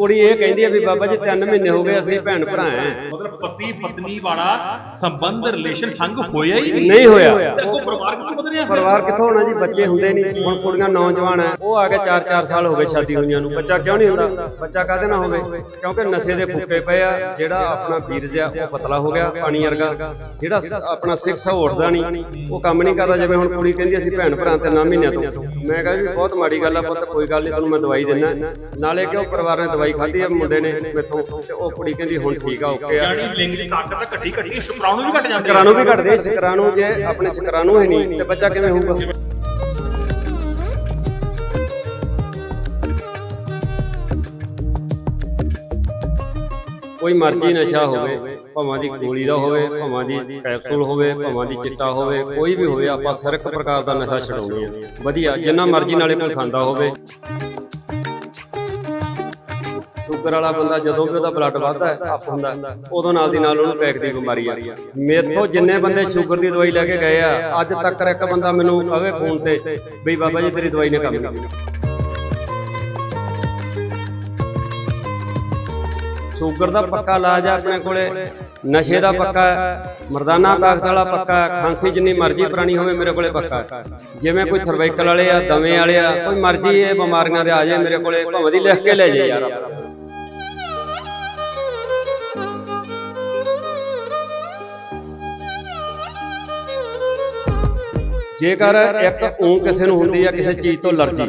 ਕੁੜੀ ਇਹ ਕਹਿੰਦੀ ਆ ਵੀ ਬਾਬਾ ਜੀ 3 ਮਹੀਨੇ ਹੋ ਗਏ ਅਸੀਂ ਭੈਣ ਭਰਾ ਆਂ ਮਤਲਬ ਪਤੀ ਪਤਨੀ ਵਾਲਾ ਸੰਬੰਧ ਰਿਲੇਸ਼ਨ ਸੰਗ ਹੋਇਆ ਹੀ ਨਹੀਂ। ਹੋਇਆ। ਤੇ ਪਰਿਵਾਰ ਕਿਉਂ ਬਦਲ ਰਿਹਾ ਪਰਿਵਾਰ ਕਿੱਥੋਂ ਹੋਣਾ ਜੀ? ਬੱਚੇ ਹੁੰਦੇ ਨਹੀਂ। ਹੁਣ ਕੁੜੀਆਂ ਨੌਜਵਾਨ ਐ। ਉਹ ਆ ਕੇ 4-4 ਸਾਲ ਹੋ ਗਏ ਸ਼ਾਦੀ ਹੋਈਆਂ ਨੂੰ। ਬੱਚਾ ਕਿਉਂ ਨਹੀਂ ਹੁੰਦਾ? ਬੱਚਾ ਕਾਹਦੇ ਨਾਲ ਹੋਵੇ? ਕਿਉਂਕਿ ਨਸ਼ੇ ਦੇ ਫੁੱਕੇ ਪਏ ਆ। ਜਿਹੜਾ ਆਪਣਾ ਬੀਰਜ ਆ ਉਹ ਪਤਲਾ ਹੋ ਗਿਆ ਪਾਣੀ ਵਰਗਾ। ਜਿਹੜਾ ਆਪਣਾ ਸਿਕਸ ਆ ਉੱਠਦਾ ਨਹੀਂ ਉਹ ਕੰਮ ਨਹੀਂ ਕਰਦਾ। ਜਿਵੇਂ ਹੁਣ ਕੁੜੀ ਕਹਿੰਦੀ ਅਸੀਂ ਭੈਣ ਭਰਾ ਤੇ ਨਾ ਮਹੀਨਿਆਂ ਤੋਂ। ਮੈਂ ਕਿਹਾ ਵੀ ਬਹੁਤ ਮਾੜੀ ਗੱਲ ਆ ਪੁੱਤ ਕੋਈ ਗੱਲ ਨਹੀਂ ਤੁਹਾਨੂੰ ਮੈਂ ਦਵਾਈ ਦਿੰਦਾ। ਨਾਲੇ ਕਿ ਉਹ ਪਰਿਵਾਰ ਨੇ ਦਵਾਈ ਖਾਧੀ ਆ ਮੁੰਡੇ ਨੇ ਮੇਥੋਂ। ਤੇ ਉਹ ਕੁੜੀ ਕਹਿੰਦੀ ਹੁਣ ਠੀਕ ਆ ਓਕੇ ਆ। ਯਾਨੀ ਲਿੰਗ ਦੀ ਤਾਕਤ ਤਾਂ ਘੱਟੀ ਘੱਟੀ ਸ਼ੁਕਰਾਣੂ ਵੀ ਘਟ ਜਾਂਦੇ ਆ। ਸ਼ੁਕਰਾਣੂ ਵੀ ਘਟਦੇ ਸ਼ੁਕਰਾਣੂ ਜੇ ਆਪਣੇ ਸ਼ੁਕਰਾਣੂ ਹੀ ਨਹੀਂ ਤੇ ਬੱਚਾ ਕਿਵੇਂ ਹੋਊਗਾ? ਕੋਈ ਮਰਜ਼ੀ ਨਸ਼ਾ ਹੋਵੇ ਭਾਵਾਂ ਦੀ ਗੋਲੀ ਦਾ ਹੋਵੇ ਭਾਵਾਂ ਦੀ ਕੈਪਸੂਲ ਹੋਵੇ ਭਾਵਾਂ ਦੀ ਚਿੱਟਾ ਹੋਵੇ ਕੋਈ ਵੀ ਹੋਵੇ ਆਪਾਂ ਹਰ ਇੱਕ ਪ੍ਰਕਾਰ ਦਾ ਨਸ਼ਾ ਛਡਾਉਂਦੇ ਆ। ਵਧੀਆ ਜਿੰਨਾ ਮਰਜ਼ੀ ਨਾਲੇ ਕੋਈ ਖਾਂਦਾ ਹੋਵੇ। ਸ਼ੂਗਰ ਵਾਲਾ ਬੰਦਾ ਜਦੋਂ ਵੀ ਉਹਦਾ ਬਲੱਡ ਵੱਧਦਾ ਅਪ ਹੁੰਦਾ ਉਦੋਂ ਨਾਲ ਦੀ ਨਾਲ ਉਹਨੂੰ ਪੈਕ ਦੀ ਬਿਮਾਰੀ ਆ। ਮੇਥੋਂ ਜਿੰਨੇ ਬੰਦੇ ਸ਼ੂਗਰ ਦੀ ਦਵਾਈ ਲੈ ਕੇ ਗਏ ਆ, ਅੱਜ ਤੱਕ ਇੱਕ ਬੰਦਾ ਮੈਨੂੰ ਕਹੇ ਫੋਨ ਤੇ ਬਈ ਬਾਬਾ ਜੀ, ਤੇਰੀ ਦਵਾਈ ਨੇ ਕੰਮ ਨਹੀਂ ਕੀਤਾ ਸ਼ੂਗਰ ਦਾ ਪੱਕਾ ਇਲਾਜ ਆ ਆਪਣੇ ਕੋਲੇ। ਨਸ਼ੇ ਦਾ ਪੱਕਾ ਮਰਦਾਨਾ ਤਾਕਤ ਵਾਲਾ ਪੱਕਾ ਖਾਂਸੀ ਜਿੰਨੀ ਮਰਜ਼ੀ ਪੁਰਾਣੀ ਹੋਵੇ ਮੇਰੇ ਕੋਲੇ ਪੱਕਾ ਜਿਵੇਂ ਕੋਈ ਸਰਵਾਈਕਲ ਵਾਲੇ ਆ ਦਮੇ ਵਾਲੇ ਆ, ਕੋਈ ਮਰਜ਼ੀ ਇਹ ਬਿਮਾਰੀਆਂ ਦੇ ਆ ਜਾਏ ਮੇਰੇ ਕੋਲੇ, ਭਾਵੇਂ ਲਿਖ ਕੇ ਲੈ ਜਾਏ ਯਾਰ ਜੇਕਰ ਇੱਕ ਊਂ ਕਿਸੇ ਨੂੰ ਹੁੰਦੀ ਆ ਕਿਸੇ ਚੀਜ਼ ਤੋਂ ਅਲਰਜੀ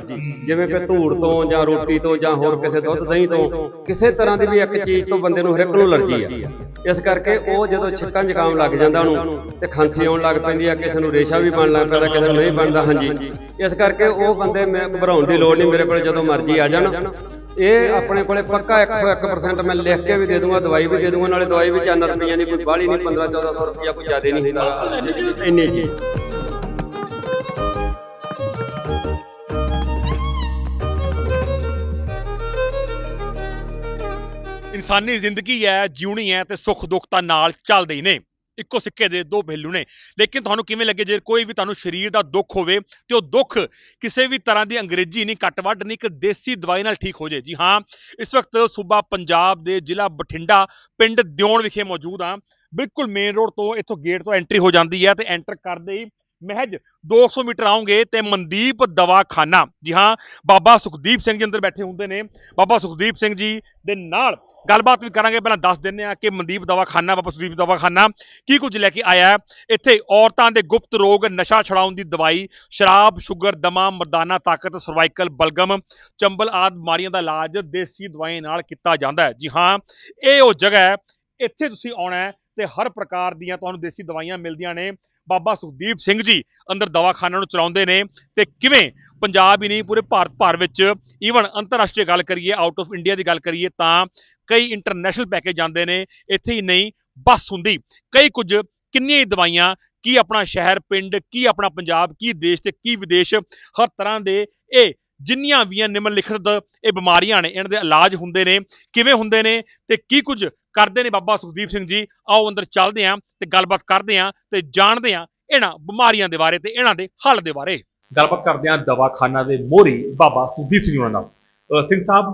ਜਿਵੇਂ ਕਿ ਧੂੜ ਤੋਂ ਜਾਂ ਰੋਟੀ ਤੋਂ ਜਾਂ ਹੋਰ ਕਿਸੇ ਦੁੱਧ ਦਹੀਂ ਤੋਂ ਕਿਸੇ ਤਰ੍ਹਾਂ ਦੀ ਵੀ ਇੱਕ ਚੀਜ਼ ਤੋਂ ਬੰਦੇ ਨੂੰ ਹਰ ਇੱਕ ਨੂੰ ਅਲਰਜੀ ਆ। ਇਸ ਕਰਕੇ ਉਹ ਜਦੋਂ ਛਿੱਕਾਂ ਜ਼ੁਕਾਮ ਲੱਗ ਜਾਂਦਾ ਉਹਨੂੰ ਤੇ ਖਾਂਸੀ ਆਉਣ ਲੱਗ ਪੈਂਦੀ ਆ ਕਿਸੇ ਨੂੰ ਰੇਸ਼ਾ ਵੀ ਬਣ ਲੱਗ ਪੈਂਦਾ ਕਿਸੇ ਨੂੰ ਨਹੀਂ ਬਣਦਾ ਹਾਂਜੀ। ਇਸ ਕਰਕੇ ਉਹ ਬੰਦੇ ਮੈਂ ਘਬਰਾਉਣ ਦੀ ਲੋੜ ਨਹੀਂ ਮੇਰੇ ਕੋਲ ਜਦੋਂ ਮਰਜ਼ੀ ਆ ਜਾਣ। ਇਹ ਆਪਣੇ ਕੋਲੇ ਪੱਕਾ 101% ਮੈਂ ਲਿਖ ਕੇ ਵੀ ਦੇ ਦੂੰਗਾ ਦਵਾਈ ਵੀ ਦੇ ਦੂੰਗਾ ਨਾਲੇ ਦਵਾਈ ਵੀ 4 ਰੁਪਈਆਂ ਦੀ ਕੋਈ ਬਾਹਲੀ ਨਹੀਂ 15 1400 ਰੁਪਈਆ ਕੋਈ ਜ਼ਿਆਦਾ ਨਹੀਂ। ਹੁੰਦਾ ਇੰਨੀ ਜੀ ਇਨਸਾਨੀ ਜ਼ਿੰਦਗੀ ਹੈ, ਜਿਉਣੀ ਹੈ ਤੇ ਸੁੱਖ ਦੁੱਖ ਤਾਂ ਨਾਲ ਚੱਲਦੇ ਹੀ ਨੇ। ਇੱਕੋ ਸਿੱਕੇ ਦੇ ਦੋ ਪਹਿਲੂ ਨੇ। ਲੇਕਿਨ ਤੁਹਾਨੂੰ ਕਿਵੇਂ ਲੱਗੇ ਜੇ ਕੋਈ ਵੀ ਤੁਹਾਨੂੰ ਸਰੀਰ ਦਾ ਦੁੱਖ ਹੋਵੇ ਤੇ ਉਹ ਦੁੱਖ ਕਿਸੇ ਵੀ ਤਰ੍ਹਾਂ ਦੀ ਅੰਗਰੇਜ਼ੀ ਨਹੀਂ ਕੱਟ ਵੱਢ ਨਹੀਂ, ਇੱਕ ਦੇਸੀ ਦਵਾਈ ਨਾਲ ਠੀਕ ਹੋ ਜੇ ਜੀ ਹਾਂ, ਇਸ ਵਕਤ ਸੂਬਾ ਪੰਜਾਬ ਦੇ ਜ਼ਿਲ੍ਹਾ ਬਠਿੰਡਾ, ਪਿੰਡ ਦਿਉਣ ਵਿਖੇ ਮੌਜੂਦ ਹਾਂ। ਬਿਲਕੁਲ ਮੇਨ ਰੋਡ ਤੋਂ ਇੱਥੋਂ ਗੇਟ ਤੋਂ ਐਂਟਰੀ ਹੋ ਜਾਂਦੀ ਹੈ ਤੇ ਐਂਟਰ ਕਰਦੇ ਹੀ ਮਹਿਜ 200 ਮੀਟਰ ਆਉਂਗੇ ਤੇ ਮਨਦੀਪ ਦਵਾਖਾਨਾ। ਜੀ ਹਾਂ, ਬਾਬਾ ਸੁਖਦੀਪ ਸਿੰਘ ਜੀ ਅੰਦਰ ਬੈਠੇ ਹੁੰਦੇ ਨੇ। ਬਾਬਾ ਸੁਖਦੀਪ ਸਿੰਘ ਜੀ ਦੇ ਨਾਲ ਗੱਲਬਾਤ ਵੀ ਕਰਾਂਗੇ। ਪਹਿਲਾਂ ਦੱਸ ਦਿੰਨੇ ਆ ਕਿ ਮਨਦੀਪ ਦਵਾਖਾਨਾ, ਬਾਬਾ ਸੁਖਦੀਪ ਦਵਾਖਾਨਾ, ਕੀ ਕੁਝ ਲੈ ਕੇ ਆਇਆ ਇੱਥੇ ਔਰਤਾਂ ਦੇ ਗੁਪਤ ਰੋਗ, ਨਸ਼ਾ ਛੁਡਾਉਣ ਦੀ ਦਵਾਈ, ਸ਼ਰਾਬ, ਸ਼ੂਗਰ, ਦਮਾ, ਮਰਦਾਨਾ, ਤਾਕਤ, ਸਰਵਾਈਕਲ, ਬਲਗਮ, ਚੰਬਲ ਆਦਿ ਬਿਮਾਰੀਆਂ ਦਾ ਇਲਾਜ ਦੇਸੀ ਦਵਾਈਆਂ ਨਾਲ ਕੀਤਾ ਜਾਂਦਾ ਹੈ। ਜੀ ਹਾਂ, ਇਹ ਉਹ ਜਗ੍ਹਾ ਹੈ, ਇੱਥੇ ਤੁਸੀਂ ਆਉਣਾ ਹੈ ਤੇ ਹਰ ਪ੍ਰਕਾਰ ਦੀਆਂ ਤੁਹਾਨੂੰ ਦੇਸੀ ਦਵਾਈਆਂ ਮਿਲਦੀਆਂ ਨੇ। ਬਾਬਾ ਸੁਖਦੀਪ ਸਿੰਘ ਜੀ ਅੰਦਰ ਦਵਾਖਾਨਿਆਂ ਨੂੰ ਚਲਾਉਂਦੇ ਨੇ ਤੇ ਕਿਵੇਂ ਪੰਜਾਬ ਹੀ ਨਹੀਂ, ਪੂਰੇ ਭਾਰਤ ਭਰ ਵਿੱਚ ਈਵਨ ਅੰਤਰਰਾਸ਼ਟਰੀ ਗੱਲ ਕਰੀਏ ਆਊਟ ਆਫ ਇੰਡੀਆ ਦੀ ਗੱਲ ਕਰੀਏ ਤਾਂ ਕਈ ਇੰਟਰਨੈਸ਼ਨਲ ਪੈਕੇਜ ਜਾਂਦੇ ਨੇ, ਇੱਥੇ ਹੀ ਨਹੀਂ, ਬਸ ਹੁੰਦੀ। ਕਈ ਕੁਝ ਕਿੰਨੀਆਂ ਹੀ ਦਵਾਈਆਂ, ਕੀ ਆਪਣਾ ਸ਼ਹਿਰ, ਪਿੰਡ, ਕੀ ਆਪਣਾ ਪੰਜਾਬ, ਕੀ ਦੇਸ਼ ਤੇ ਕੀ ਵਿਦੇਸ਼, ਹਰ ਤਰ੍ਹਾਂ ਦੇ ਇਹ ਜਿੰਨੀਆਂ ਵੀ ਨਿਮਨਲਿਖਤ ਇਹ ਬਿਮਾਰੀਆਂ ਨੇ, ਇਹਨਾਂ ਦੇ ਇਲਾਜ ਹੁੰਦੇ ਨੇ, ਕਿਵੇਂ ਹੁੰਦੇ ਨੇ ਤੇ ਕੀ ਕੁਝ ਕਰਦੇ ਨੇ ਬਾਬਾ ਸੁਖਦੀਪ ਸਿੰਘ ਜੀ, ਆਓ ਅੰਦਰ ਚੱਲਦੇ ਆਂ ਤੇ ਗੱਲਬਾਤ ਕਰਦੇ ਆਂ ਤੇ ਜਾਣਦੇ ਆਂ ਇਹਨਾਂ ਬਿਮਾਰੀਆਂ ਦੇ ਬਾਰੇ ਤੇ ਇਹਨਾਂ ਦੇ ਹੱਲ ਦੇ ਬਾਰੇ। ਗੱਲਬਾਤ ਕਰਦੇ ਆਂ ਦਵਾਖਾਨਾ ਦੇ ਮੋਹਰੀ ਬਾਬਾ ਸੁਖਦੀਪ ਸਿੰਘ ਉਹਨਾਂ ਨਾਲ। ਸਿੰਘ ਸਾਹਿਬ,